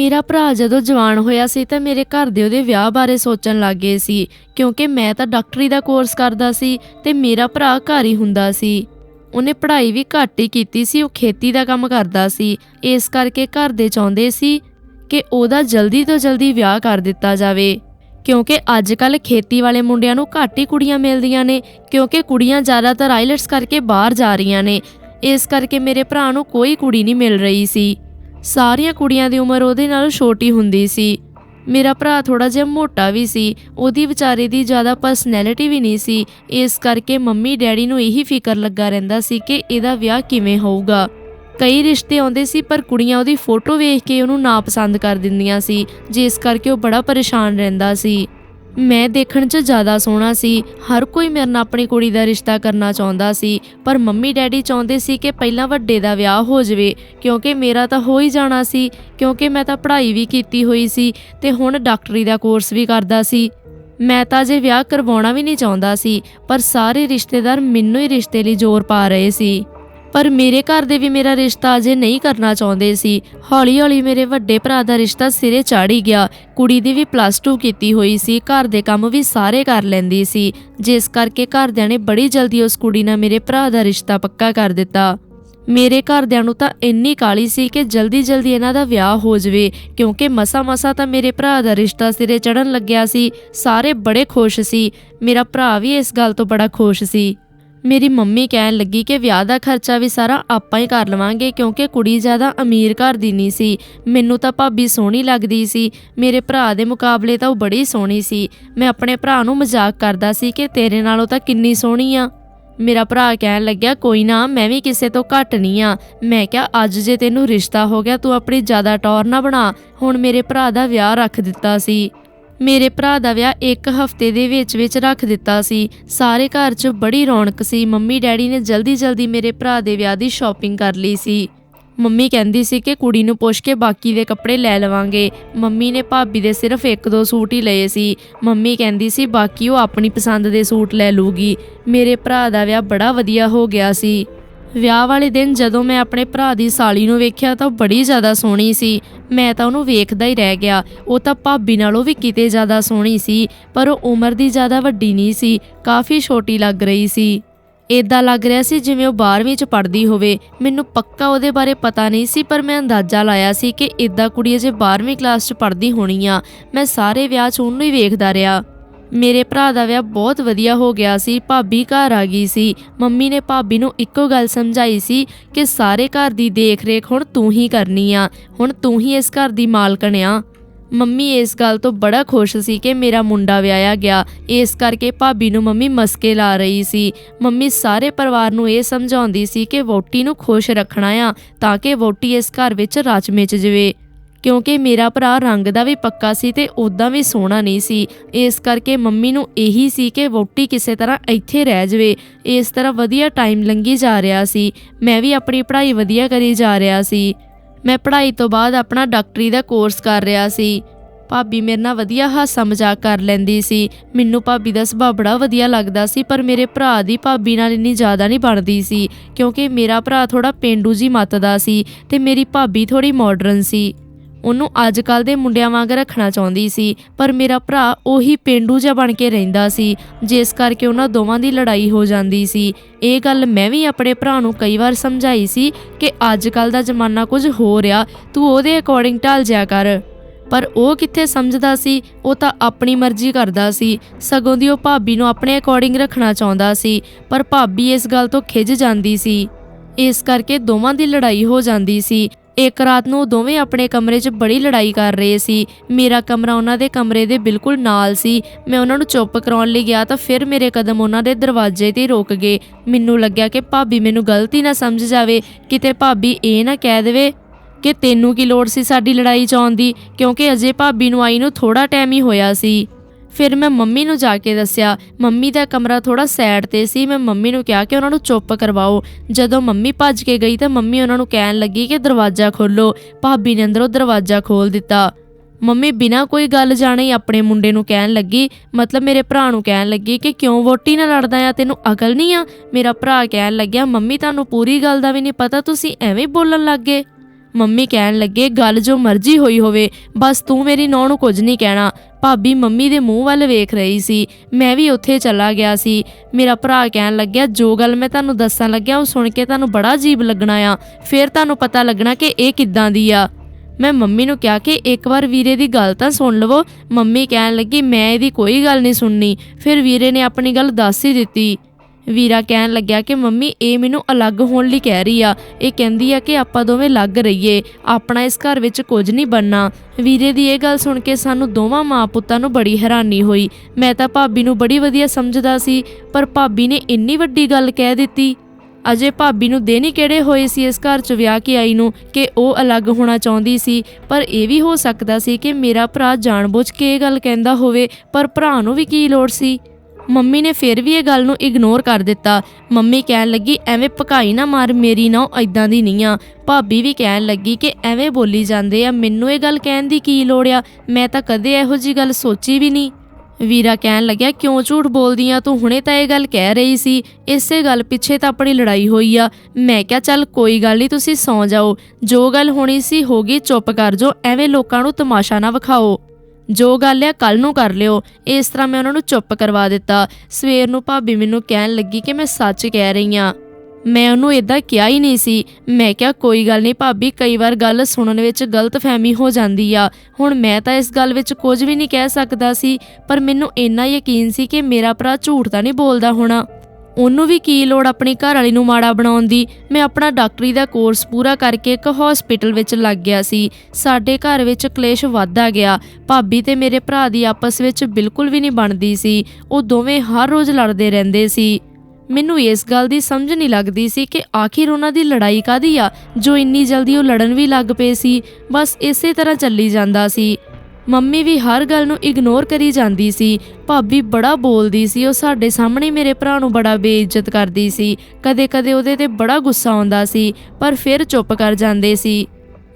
ਮੇਰਾ ਭਰਾ ਜਦੋਂ ਜਵਾਨ ਹੋਇਆ ਸੀ ਤਾਂ ਮੇਰੇ ਘਰ ਦੇ ਉਹਦੇ ਵਿਆਹ ਬਾਰੇ ਸੋਚਣ ਲੱਗ ਗਏ ਸੀ, ਕਿਉਂਕਿ ਮੈਂ ਤਾਂ ਡਾਕਟਰੀ ਦਾ ਕੋਰਸ ਕਰਦਾ ਸੀ ਤੇ ਮੇਰਾ ਭਰਾ ਘਰ ਹੀ ਹੁੰਦਾ ਸੀ। ਉਹਨੇ ਪੜ੍ਹਾਈ ਵੀ ਘੱਟ ਹੀ ਕੀਤੀ ਸੀ, ਉਹ ਖੇਤੀ ਦਾ ਕੰਮ ਕਰਦਾ ਸੀ। ਇਸ ਕਰਕੇ ਘਰ ਦੇ ਚਾਹੁੰਦੇ ਸੀ ਕਿ ਉਹਦਾ ਜਲਦੀ ਤੋਂ ਜਲਦੀ ਵਿਆਹ ਕਰ ਦਿੱਤਾ ਜਾਵੇ। ਕਿਉਂਕਿ ਅੱਜ ਕੱਲ ਖੇਤੀ ਵਾਲੇ ਮੁੰਡਿਆਂ ਨੂੰ ਘੱਟ ਹੀ ਕੁੜੀਆਂ ਮਿਲਦੀਆਂ ਨੇ, ਕਿਉਂਕਿ ਕੁੜੀਆਂ ਜ਼ਿਆਦਾਤਰ ਆਈਲਟਸ ਕਰਕੇ ਬਾਹਰ ਜਾ ਰਹੀਆਂ ਨੇ। ਇਸ ਕਰਕੇ ਮੇਰੇ ਭਰਾ ਨੂੰ ਕੋਈ ਕੁੜੀ ਨਹੀਂ ਮਿਲ ਰਹੀ ਸੀ। ਸਾਰੀਆਂ ਕੁੜੀਆਂ ਦੀ ਉਮਰ ਉਹਦੇ ਨਾਲੋਂ ਛੋਟੀ ਹੁੰਦੀ ਸੀ। ਮੇਰਾ ਭਰਾ ਥੋੜਾ ਜਿਹਾ ਮੋਟਾ ਵੀ ਸੀ। ਉਹਦੀ ਵਿਚਾਰੇ ਦੀ ਜ਼ਿਆਦਾ ਪਰਸਨੈਲਿਟੀ ਵੀ ਨਹੀਂ ਸੀ। ਇਸ ਕਰਕੇ ਮੰਮੀ ਡੈਡੀ ਨੂੰ ਇਹੀ ਫਿਕਰ ਲੱਗਾ ਰਹਿੰਦਾ ਸੀ ਕਿ ਇਹਦਾ ਵਿਆਹ ਕਿਵੇਂ ਹੋਊਗਾ। ਕਈ ਰਿਸ਼ਤੇ ਆਉਂਦੇ ਸੀ, ਪਰ ਕੁੜੀਆਂ ਉਹਦੀ ਫੋਟੋ ਵੇਖ ਕੇ ਉਹਨੂੰ ਨਾ ਪਸੰਦ ਕਰ ਦਿੰਦੀਆਂ ਸੀ, ਜਿਸ ਕਰਕੇ ਉਹ ਬੜਾ ਪਰੇਸ਼ਾਨ ਰਹਿੰਦਾ ਸੀ। ਮੈਂ ਦੇਖਣ 'ਚ ਜ਼ਿਆਦਾ ਸੋਹਣਾ ਸੀ। ਹਰ ਕੋਈ ਮੇਰੇ ਨਾਲ ਆਪਣੀ ਕੁੜੀ ਦਾ ਰਿਸ਼ਤਾ ਕਰਨਾ ਚਾਹੁੰਦਾ ਸੀ। ਪਰ ਮੰਮੀ ਡੈਡੀ ਚਾਹੁੰਦੇ ਸੀ ਕਿ ਪਹਿਲਾਂ ਵੱਡੇ ਦਾ ਵਿਆਹ ਹੋ ਜਾਵੇ, ਕਿਉਂਕਿ ਮੇਰਾ ਤਾਂ ਹੋ ਹੀ ਜਾਣਾ ਸੀ, ਕਿਉਂਕਿ ਮੈਂ ਤਾਂ ਪੜ੍ਹਾਈ ਵੀ ਕੀਤੀ ਹੋਈ ਸੀ ਤੇ ਹੁਣ ਡਾਕਟਰੀ ਦਾ ਕੋਰਸ ਵੀ ਕਰਦਾ ਸੀ। ਮੈਂ ਤਾਂ ਜੇ ਵਿਆਹ ਕਰਵਾਉਣਾ ਵੀ ਨਹੀਂ ਚਾਹੁੰਦਾ ਸੀ, ਪਰ ਸਾਰੇ ਰਿਸ਼ਤੇਦਾਰ ਮੈਨੂੰ ਹੀ ਰਿਸ਼ਤੇ ਲਈ ਜ਼ੋਰ ਪਾ ਰਹੇ ਸੀ। ਪਰ ਮੇਰੇ ਘਰ ਦੇ ਵੀ ਮੇਰਾ ਰਿਸ਼ਤਾ ਅਜੇ ਨਹੀਂ ਕਰਨਾ ਚਾਹੁੰਦੇ ਸੀ। ਹੌਲੀ-ਹੌਲੀ ਮੇਰੇ ਵੱਡੇ ਭਰਾ ਦਾ ਰਿਸ਼ਤਾ ਸਿਰੇ ਚੜ੍ਹ ਹੀ ਗਿਆ। ਕੁੜੀ ਦੀ ਵੀ ਪਲੱਸ 2 ਕੀਤੀ ਹੋਈ ਸੀ। ਘਰ ਦੇ ਕੰਮ ਵੀ ਸਾਰੇ ਕਰ ਲੈਂਦੀ ਸੀ। ਜਿਸ ਕਰਕੇ ਘਰਦਿਆਂ ਨੇ ਬੜੀ ਜਲਦੀ ਉਸ ਕੁੜੀ ਨਾਲ ਮੇਰੇ ਭਰਾ ਦਾ ਰਿਸ਼ਤਾ ਪੱਕਾ ਕਰ ਦਿੱਤਾ। ਮੇਰੇ ਘਰਦਿਆਂ ਨੂੰ ਤਾਂ ਇੰਨੀ ਕਾਲੀ ਸੀ ਕਿ ਜਲਦੀ-ਜਲਦੀ ਇਹਨਾਂ ਦਾ ਵਿਆਹ ਹੋ ਜਵੇ। ਕਿਉਂਕਿ ਮਸਾ-ਮਸਾ ਤਾਂ ਮੇਰੇ ਭਰਾ ਦਾ ਰਿਸ਼ਤਾ ਸਿਰੇ ਚੜਨ ਲੱਗਿਆ ਸੀ। ਸਾਰੇ ਬੜੇ ਖੁਸ਼ ਸੀ। ਮੇਰਾ ਭਰਾ ਵੀ ਇਸ ਗੱਲ ਤੋਂ ਬੜਾ ਖੁਸ਼ ਸੀ। ਮੇਰੀ ਮੰਮੀ ਕਹਿਣ ਲੱਗੀ ਕਿ ਵਿਆਹ ਦਾ ਖਰਚਾ ਵੀ ਸਾਰਾ ਆਪਾਂ ਹੀ ਕਰ ਲਵਾਂਗੇ ਕਿਉਂਕਿ ਕੁੜੀ ਜ਼ਿਆਦਾ ਅਮੀਰ ਘਰ ਦੀ ਨਹੀਂ ਸੀ। ਮੈਨੂੰ ਤਾਂ ਭਾਬੀ ਸੋਹਣੀ ਲੱਗਦੀ ਸੀ। ਮੇਰੇ ਭਰਾ ਦੇ ਮੁਕਾਬਲੇ ਤਾਂ ਉਹ ਬੜੀ ਸੋਹਣੀ ਸੀ। ਮੈਂ ਆਪਣੇ ਭਰਾ ਨੂੰ ਮਜ਼ਾਕ ਕਰਦਾ ਸੀ ਕਿ ਤੇਰੇ ਨਾਲੋਂ ਤਾਂ ਕਿੰਨੀ ਸੋਹਣੀ ਆ। ਮੇਰਾ ਭਰਾ ਕਹਿਣ ਲੱਗਿਆ, ਕੋਈ ਨਾ, ਮੈਂ ਵੀ ਕਿਸੇ ਤੋਂ ਘੱਟ ਨਹੀਂ ਆ। ਮੈਂ ਕਿਹਾ, ਅੱਜ ਜੇ ਤੈਨੂੰ ਰਿਸ਼ਤਾ ਹੋ ਗਿਆ, ਤੂੰ ਆਪਣੀ ਜ਼ਿਆਦਾ ਟੌਰ ਨਾ ਬਣਾ। ਹੁਣ ਮੇਰੇ ਭਰਾ ਦਾ ਵਿਆਹ ਰੱਖ ਦਿੱਤਾ ਸੀ। ਮੇਰੇ ਭਰਾ ਦਾ ਵਿਆਹ ਇੱਕ ਹਫ਼ਤੇ ਦੇ ਵਿੱਚ ਵਿੱਚ ਰੱਖ ਦਿੱਤਾ ਸੀ। ਸਾਰੇ ਘਰ 'ਚ ਬੜੀ ਰੌਣਕ ਸੀ। ਮੰਮੀ ਡੈਡੀ ਨੇ ਜਲਦੀ ਜਲਦੀ ਮੇਰੇ ਭਰਾ ਦੇ ਵਿਆਹ ਦੀ ਸ਼ਾਪਿੰਗ ਕਰ ਲਈ ਸੀ। ਮੰਮੀ ਕਹਿੰਦੀ ਸੀ ਕਿ ਕੁੜੀ ਨੂੰ ਪੁੱਛ ਕੇ ਬਾਕੀ ਦੇ ਕੱਪੜੇ ਲੈ ਲਵਾਂਗੇ। ਮੰਮੀ ਨੇ ਭਾਬੀ ਦੇ ਸਿਰਫ ਇੱਕ ਦੋ ਸੂਟ ਹੀ ਲਏ ਸੀ। ਮੰਮੀ ਕਹਿੰਦੀ ਸੀ ਬਾਕੀ ਉਹ ਆਪਣੀ ਪਸੰਦ ਦੇ ਸੂਟ ਲੈ ਲੂਗੀ। ਮੇਰੇ ਭਰਾ ਦਾ ਵਿਆਹ ਬੜਾ ਵਧੀਆ ਹੋ ਗਿਆ ਸੀ। ਵਿਆਹ ਵਾਲੇ ਦਿਨ ਜਦੋਂ ਮੈਂ ਆਪਣੇ ਭਰਾ ਦੀ ਸਾਲੀ ਨੂੰ ਵੇਖਿਆ ਤਾਂ ਉਹ ਬੜੀ ਜ਼ਿਆਦਾ ਸੋਹਣੀ ਸੀ। ਮੈਂ ਤਾਂ ਉਹਨੂੰ ਵੇਖਦਾ ਹੀ ਰਹਿ ਗਿਆ। ਉਹ ਤਾਂ ਭਾਬੀ ਨਾਲੋਂ ਵੀ ਕਿਤੇ ਜ਼ਿਆਦਾ ਸੋਹਣੀ ਸੀ, ਪਰ ਉਹ ਉਮਰ ਦੀ ਜ਼ਿਆਦਾ ਵੱਡੀ ਨਹੀਂ ਸੀ, ਕਾਫੀ ਛੋਟੀ ਲੱਗ ਰਹੀ ਸੀ। ਇਦਾਂ ਲੱਗ ਰਿਹਾ ਸੀ ਜਿਵੇਂ ਉਹ 12ਵੀਂ ਚ ਪੜ੍ਹਦੀ ਹੋਵੇ। ਮੈਨੂੰ ਪੱਕਾ ਉਹਦੇ ਬਾਰੇ ਪਤਾ ਨਹੀਂ ਸੀ, ਪਰ ਮੈਂ ਅੰਦਾਜ਼ਾ ਲਾਇਆ ਸੀ ਕਿ ਇਦਾਂ ਕੁੜੀ ਅਜੇ 12ਵੀਂ ਕਲਾਸ ਚ ਪੜ੍ਹਦੀ ਹੋਣੀ ਆ। ਮੈਂ ਸਾਰੇ ਵਿਆਹ ਚ ਉਹਨੂੰ ਹੀ ਵੇਖਦਾ ਰਿਹਾ। ਮੇਰੇ ਭਰਾ ਦਾ ਵਿਆਹ ਬਹੁਤ ਵਧੀਆ ਹੋ ਗਿਆ ਸੀ, ਭਾਬੀ ਘਰ ਆ ਗਈ ਸੀ। ਮੰਮੀ ਨੇ ਭਾਬੀ ਨੂੰ ਇੱਕੋ ਗੱਲ ਸਮਝਾਈ ਸੀ ਕਿ ਸਾਰੇ ਘਰ ਦੀ ਦੇਖ-ਰੇਖ ਹੁਣ ਤੂੰ ਹੀ ਕਰਨੀ ਆ, ਹੁਣ ਤੂੰ ਹੀ ਇਸ ਘਰ ਦੀ ਮਾਲਕਣ ਆ। ਮੰਮੀ ਇਸ ਗੱਲ ਤੋਂ ਬੜਾ ਖੁਸ਼ ਸੀ ਕਿ ਮੇਰਾ ਮੁੰਡਾ ਵਿਆਹਿਆ ਗਿਆ। ਇਸ ਕਰਕੇ ਭਾਬੀ ਨੂੰ ਮੰਮੀ ਮਸਕੇ ਲਾ ਰਹੀ ਸੀ। ਮੰਮੀ ਸਾਰੇ ਪਰਿਵਾਰ ਨੂੰ ਇਹ ਸਮਝਾਉਂਦੀ ਸੀ ਕਿ ਵੋਟੀ ਨੂੰ ਖੁਸ਼ ਰੱਖਣਾ ਆ, ਤਾਂ ਕਿ ਵੋਟੀ ਇਸ ਘਰ ਵਿੱਚ ਰਚ ਮਿਚ ਜਵੇ। ਕਿਉਂਕਿ ਮੇਰਾ ਭਰਾ ਰੰਗ ਦਾ ਵੀ ਪੱਕਾ ਸੀ ਤੇ ਉਦਾਂ ਵੀ ਸੋਹਣਾ ਨਹੀਂ ਸੀ। ਇਸ ਕਰਕੇ ਮੰਮੀ ਨੂੰ ਇਹੀ ਸੀ ਕਿ ਵੋਟੀ ਕਿਸੇ ਤਰ੍ਹਾਂ ਇੱਥੇ ਰਹਿ ਜਾਵੇ। ਇਸ ਤਰ੍ਹਾਂ ਵਧੀਆ ਟਾਈਮ ਲੰਘੀ ਜਾ ਰਿਹਾ ਸੀ। ਮੈਂ ਵੀ ਆਪਣੀ ਪੜ੍ਹਾਈ ਵਧੀਆ ਕਰੀ ਜਾ ਰਿਹਾ ਸੀ। ਮੈਂ ਪੜ੍ਹਾਈ ਤੋਂ ਬਾਅਦ ਆਪਣਾ ਡਾਕਟਰੀ ਦਾ ਕੋਰਸ ਕਰ ਰਿਹਾ ਸੀ। ਭਾਬੀ ਮੇਰੇ ਨਾਲ ਵਧੀਆ ਹਾਸਾ ਮਜ਼ਾਕ ਕਰ ਲੈਂਦੀ ਸੀ। ਮੈਨੂੰ ਭਾਬੀ ਦਾ ਸੁਭਾਅ ਬੜਾ ਵਧੀਆ ਲੱਗਦਾ ਸੀ, ਪਰ ਮੇਰੇ ਭਰਾ ਦੀ ਭਾਬੀ ਨਾਲ ਇੰਨੀ ਜ਼ਿਆਦਾ ਨਹੀਂ ਬਣਦੀ ਸੀ, ਕਿਉਂਕਿ ਮੇਰਾ ਭਰਾ ਥੋੜਾ ਪੇਂਡੂ ਜੀ ਮੱਤ ਦਾ ਸੀ ਤੇ ਮੇਰੀ ਭਾਬੀ ਥੋੜੀ ਮਾਡਰਨ ਸੀ। ਉਹਨੂੰ ਅੱਜ ਕੱਲ ਦੇ ਮੁੰਡਿਆਂ ਵਾਂਗ ਰੱਖਣਾ ਚਾਹੁੰਦੀ ਸੀ, ਪਰ ਮੇਰਾ ਭਰਾ ਉਹੀ ਪੇਂਡੂ ਜਿਹਾ ਬਣ ਕੇ ਰਹਿੰਦਾ ਸੀ, ਜਿਸ ਕਰਕੇ ਉਹਨਾਂ ਦੋਵਾਂ ਦੀ ਲੜਾਈ ਹੋ ਜਾਂਦੀ ਸੀ। ਇਹ ਗੱਲ ਮੈਂ ਵੀ ਆਪਣੇ ਭਰਾ ਨੂੰ ਕਈ ਵਾਰ ਸਮਝਾਈ ਸੀ ਕਿ ਅੱਜ ਕੱਲ ਦਾ ਜ਼ਮਾਨਾ ਕੁਝ ਹੋ ਰਿਹਾ ਤੂੰ ਉਹਦੇ ਅਕੋਰਡਿੰਗ ਢਲ ਜਿਆ ਕਰ। ਪਰ ਉਹ ਕਿੱਥੇ ਸਮਝਦਾ ਸੀ, ਉਹ ਤਾਂ ਆਪਣੀ ਮਰਜ਼ੀ ਕਰਦਾ ਸੀ, ਸਗੋਂ ਦੀ ਉਹ ਭਾਬੀ ਨੂੰ ਆਪਣੇ ਅਕੋਰਡਿੰਗ ਰੱਖਣਾ ਚਾਹੁੰਦਾ ਸੀ, ਪਰ ਭਾਬੀ ਇਸ ਗੱਲ ਤੋਂ ਖਿਜ ਜਾਂਦੀ ਸੀ। ਇਸ ਕਰਕੇ ਦੋਵਾਂ ਦੀ ਲੜਾਈ ਹੋ ਜਾਂਦੀ ਸੀ। ਇੱਕ ਰਾਤ ਨੂੰ ਉਹ ਦੋਵੇਂ ਆਪਣੇ ਕਮਰੇ 'ਚ ਬੜੀ ਲੜਾਈ ਕਰ ਰਹੇ ਸੀ। ਮੇਰਾ ਕਮਰਾ ਉਹਨਾਂ ਦੇ ਕਮਰੇ ਦੇ ਬਿਲਕੁਲ ਨਾਲ ਸੀ। ਮੈਂ ਉਹਨਾਂ ਨੂੰ ਚੁੱਪ ਕਰਾਉਣ ਲਈ ਗਿਆ ਤਾਂ ਫਿਰ ਮੇਰੇ ਕਦਮ ਉਹਨਾਂ ਦੇ ਦਰਵਾਜ਼ੇ ਤੇ ਹੀ ਰੁਕ ਗਏ। ਮੈਨੂੰ ਲੱਗਿਆ ਕਿ ਭਾਬੀ ਮੈਨੂੰ ਗਲਤੀ ਨਾ ਸਮਝ ਜਾਵੇ। ਕਿਤੇ ਭਾਬੀ ਇਹ ਨਾ ਕਹਿ ਦੇਵੇ ਕਿ ਤੈਨੂੰ ਕੀ ਲੋੜ ਸੀ ਸਾਡੀ ਲੜਾਈ 'ਚ ਆਉਣ ਦੀ? ਕਿਉਂਕਿ ਅਜੇ ਭਾਬੀ ਨੂੰ ਆਈ ਨੂੰ ਥੋੜਾ ਟਾਈਮ ਹੀ ਹੋਇਆ ਸੀ। ਫਿਰ ਮੈਂ ਮੰਮੀ ਨੂੰ ਜਾ ਕੇ ਦੱਸਿਆ, ਮੰਮੀ ਦਾ ਕਮਰਾ ਥੋੜਾ ਸਾਈਡ ਤੇ ਸੀ, ਮੈਂ ਮੰਮੀ ਨੂੰ ਕਿਹਾ ਕਿ ਉਹਨਾਂ ਨੂੰ ਚੁੱਪ ਕਰਵਾਓ। ਜਦੋਂ ਮੰਮੀ ਭੱਜ ਕੇ ਗਈ ਤਾਂ ਮੰਮੀ ਉਹਨਾਂ ਨੂੰ ਕਹਿਣ ਲੱਗੀ ਕਿ ਦਰਵਾਜ਼ਾ ਖੋਲੋ। ਭਾਬੀ ਨੇ ਅੰਦਰੋਂ ਦਰਵਾਜ਼ਾ ਖੋਲ ਦਿੱਤਾ। ਮੰਮੀ ਬਿਨਾਂ ਕੋਈ ਗੱਲ ਜਾਣੇ ਹੀ ਆਪਣੇ ਮੁੰਡੇ ਨੂੰ ਕਹਿਣ ਲੱਗੀ, ਮਤਲਬ ਮੇਰੇ ਭਰਾ ਨੂੰ ਕਹਿਣ ਲੱਗੀ ਕਿ ਕਿਉਂ ਵੋਟੀ ਨਾਲ ਲੜਦਾ ਆ, ਤੈਨੂੰ ਅਕਲ ਨਹੀਂ ਆ? ਮੇਰਾ ਭਰਾ ਕਹਿਣ ਲੱਗਿਆ, ਮੰਮੀ, ਤੁਹਾਨੂੰ ਪੂਰੀ ਗੱਲ ਦਾ ਵੀ ਨਹੀਂ ਪਤਾ, ਤੁਸੀਂ ਐਵੇਂ ਬੋਲਣ ਲੱਗ ਗਏ। ਮੰਮੀ ਕਹਿਣ ਲੱਗੇ, ਗੱਲ ਜੋ ਮਰਜ਼ੀ ਹੋਈ ਹੋਵੇ, ਬਸ ਤੂੰ ਮੇਰੀ ਨੌਂ ਨੂੰ ਕੁਝ ਨਹੀਂ ਕਹਿਣਾ। ਭਾਬੀ ਮੰਮੀ ਦੇ ਮੂੰਹ ਵੱਲ ਵੇਖ ਰਹੀ ਸੀ। ਮੈਂ ਵੀ ਉੱਥੇ ਚਲਾ ਗਿਆ ਸੀ। ਮੇਰਾ ਭਰਾ ਕਹਿਣ ਲੱਗਿਆ, ਜੋ ਗੱਲ ਮੈਂ ਤੁਹਾਨੂੰ ਦੱਸਣ ਲੱਗਿਆ, ਉਹ ਸੁਣ ਕੇ ਤੁਹਾਨੂੰ ਬੜਾ ਅਜੀਬ ਲੱਗਣਾ ਆ। ਫਿਰ ਤੁਹਾਨੂੰ ਪਤਾ ਲੱਗਣਾ ਕਿ ਇਹ ਕਿੱਦਾਂ ਦੀ ਆ। ਮੈਂ ਮੰਮੀ ਨੂੰ ਕਿਹਾ ਕਿ ਇੱਕ ਵਾਰ ਵੀਰੇ ਦੀ ਗੱਲ ਤਾਂ ਸੁਣ ਲਵੋ। ਮੰਮੀ ਕਹਿਣ ਲੱਗੀ, ਮੈਂ ਇਹਦੀ ਕੋਈ ਗੱਲ ਨਹੀਂ ਸੁਣਨੀ। ਫਿਰ ਵੀਰੇ ਨੇ ਆਪਣੀ ਗੱਲ ਦੱਸ ਹੀ ਦਿੱਤੀ। ਵੀਰਾ ਕਹਿਣ ਲੱਗਿਆ ਕਿ ਮੰਮੀ, ਇਹ ਮੈਨੂੰ ਅਲੱਗ ਹੋਣ ਲਈ ਕਹਿ ਰਹੀ ਆ। ਇਹ ਕਹਿੰਦੀ ਆ ਕਿ ਆਪਾਂ ਦੋਵੇਂ ਲੱਗ ਰਹੀਏ। ਆਪਣਾ ਇਸ ਘਰ ਵਿੱਚ ਕੁਝ ਨਹੀਂ ਬਣਨਾ। ਵੀਰੇ ਦੀ ਇਹ ਗੱਲ ਸੁਣ ਕੇ ਸਾਨੂੰ ਦੋਵਾਂ ਮਾਂ ਪੁੱਤਾਂ ਨੂੰ ਬੜੀ ਹੈਰਾਨੀ ਹੋਈ। ਮੈਂ ਤਾਂ ਭਾਬੀ ਨੂੰ ਬੜੀ ਵਧੀਆ ਸਮਝਦਾ ਸੀ, ਪਰ ਭਾਬੀ ਨੇ ਇੰਨੀ ਵੱਡੀ ਗੱਲ ਕਹਿ ਦਿੱਤੀ। ਅਜੇ ਭਾਬੀ ਨੂੰ ਦਿਨ ਹੀ ਕਿਹੜੇ ਹੋਏ ਸੀ ਇਸ ਘਰ 'ਚ ਵਿਆਹ ਕੇ ਆਈ ਨੂੰ ਕਿ ਉਹ ਅਲੱਗ ਹੋਣਾ ਚਾਹੁੰਦੀ ਸੀ। ਪਰ ਇਹ ਵੀ ਹੋ ਸਕਦਾ ਸੀ ਕਿ ਮੇਰਾ ਭਰਾ ਜਾਣਬੁੱਝ ਕੇ ਇਹ ਗੱਲ ਕਹਿੰਦਾ ਹੋਵੇ, ਪਰ ਭਰਾ ਨੂੰ ਵੀ ਕੀ ਲੋੜ ਸੀ? ਮੰਮੀ ਨੇ ਫਿਰ ਵੀ ਇਹ ਗੱਲ ਨੂੰ ਇਗਨੋਰ ਕਰ ਦਿੱਤਾ। ਮੰਮੀ ਕਹਿਣ ਲੱਗੀ, ਐਵੇਂ ਪਕਾਈ ਨਾ ਮਾਰ, ਮੇਰੀ ਨਾ ਐਦਾਂ ਦੀ ਨਹੀਂ ਆ। ਭਾਬੀ ਵੀ ਕਹਿਣ ਲੱਗੀ ਕਿ ਐਵੇਂ ਬੋਲੀ ਜਾਂਦੇ ਆ, ਮੈਨੂੰ ਇਹ ਗੱਲ ਕਹਿਣ ਦੀ ਕੀ ਲੋੜ ਆ? ਮੈਂ ਤਾਂ ਕਦੇ ਇਹੋ ਜੀ ਗੱਲ ਸੋਚੀ ਵੀ ਨਹੀਂ। ਵੀਰਾ ਕਹਿਣ ਲੱਗਿਆ, ਕਿਉਂ ਝੂਠ ਬੋਲਦੀ ਆ? ਤੂੰ ਹੁਣੇ ਤਾਂ ਇਹ ਗੱਲ ਕਹਿ ਰਹੀ ਸੀ। ਇਸੇ ਗੱਲ ਪਿੱਛੇ ਤਾਂ ਆਪਣੀ ਲੜਾਈ ਹੋਈ ਆ। ਮੈਂ ਕਿਹਾ, ਚੱਲ ਕੋਈ ਗੱਲ ਨਹੀਂ, ਤੁਸੀਂ ਸੌਂ ਜਾਓ। ਜੋ ਗੱਲ ਹੋਣੀ ਸੀ, ਹੋ ਗਈ, ਚੁੱਪ ਕਰ ਜਾਓ। ਐਵੇਂ ਲੋਕਾਂ ਨੂੰ ਤਮਾਸ਼ਾ ਨਾ ਵਿਖਾਓ। ਜੋ ਗੱਲ ਆ ਕੱਲ ਨੂੰ ਕਰ ਲਿਓ। ਇਸ ਤਰ੍ਹਾਂ ਮੈਂ ਉਹਨਾਂ ਨੂੰ ਚੁੱਪ ਕਰਵਾ ਦਿੱਤਾ। ਸਵੇਰ ਨੂੰ ਭਾਬੀ ਮੈਨੂੰ ਕਹਿਣ ਲੱਗੀ ਕਿ ਮੈਂ ਸੱਚ ਕਹਿ ਰਹੀ ਆ ਮੈਂ ਉਹਨੂੰ ਇਦਾਂ ਕਿਹਾ ਹੀ ਨਹੀਂ ਸੀ। ਮੈਂ ਕਿਹਾ, ਕੋਈ ਗੱਲ ਨਹੀਂ ਭਾਬੀ, ਕਈ ਵਾਰ ਗੱਲ ਸੁਣਨ ਵਿੱਚ ਗਲਤਫਹਿਮੀ ਹੋ ਜਾਂਦੀ ਆ। ਹੁਣ ਮੈਂ ਤਾਂ ਇਸ ਗੱਲ ਵਿੱਚ ਕੁਝ ਵੀ ਨਹੀਂ ਕਹਿ ਸਕਦਾ ਸੀ, ਪਰ ਮੈਨੂੰ ਇੰਨਾ ਯਕੀਨ ਸੀ ਕਿ ਮੇਰਾ ਭਰਾ ਝੂਠ ਤਾਂ ਨਹੀਂ ਬੋਲਦਾ ਹੋਣਾ। ਉਹਨੂੰ ਵੀ ਕੀ ਲੋੜ ਆਪਣੀ ਘਰ ਵਾਲੀ ਨੂੰ ਮਾੜਾ ਬਣਾਉਣ ਦੀ? ਮੈਂ ਆਪਣਾ ਡਾਕਟਰੀ ਦਾ ਕੋਰਸ ਪੂਰਾ ਕਰਕੇ ਇੱਕ ਹਸਪੀਟਲ ਵਿੱਚ ਲੱਗ ਗਿਆ ਸੀ। ਸਾਡੇ ਘਰ ਵਿੱਚ ਕਲੇਸ਼ ਵੱਧਦਾ ਗਿਆ। ਭਾਬੀ ਤੇ ਮੇਰੇ ਭਰਾ ਦੀ ਆਪਸ ਵਿੱਚ ਬਿਲਕੁਲ ਵੀ ਨਹੀਂ ਬਣਦੀ ਸੀ। ਉਹ ਦੋਵੇਂ ਹਰ ਰੋਜ਼ ਲੜਦੇ ਰਹਿੰਦੇ ਸੀ। ਮੈਨੂੰ ਇਸ ਗੱਲ ਦੀ ਸਮਝ ਨਹੀਂ ਲੱਗਦੀ ਸੀ ਕਿ ਆਖਿਰ ਉਹਨਾਂ ਦੀ ਲੜਾਈ ਕਾਦੀ ਆ? ਜੋ ਇੰਨੀ ਜਲਦੀ ਉਹ ਲੜਨ ਵੀ ਲੱਗ ਪਏ ਸੀ, ਬਸ ਇਸੇ ਤਰ੍ਹਾਂ ਚੱਲੀ ਜਾਂਦਾ ਸੀ। ਮੰਮੀ ਵੀ ਹਰ ਗੱਲ ਨੂੰ ਇਗਨੋਰ ਕਰੀ ਜਾਂਦੀ ਸੀ। ਭਾਬੀ ਬੜਾ ਬੋਲਦੀ ਸੀ, ਉਹ ਸਾਡੇ ਸਾਹਮਣੇ ਮੇਰੇ ਭਰਾ ਨੂੰ ਬੜਾ ਬੇਇੱਜ਼ਤ ਕਰਦੀ ਸੀ। ਕਦੇ-ਕਦੇ ਉਹਦੇ ਤੇ ਬੜਾ ਗੁੱਸਾ ਆਉਂਦਾ ਸੀ, ਪਰ ਫਿਰ ਚੁੱਪ ਕਰ ਜਾਂਦੇ ਸੀ।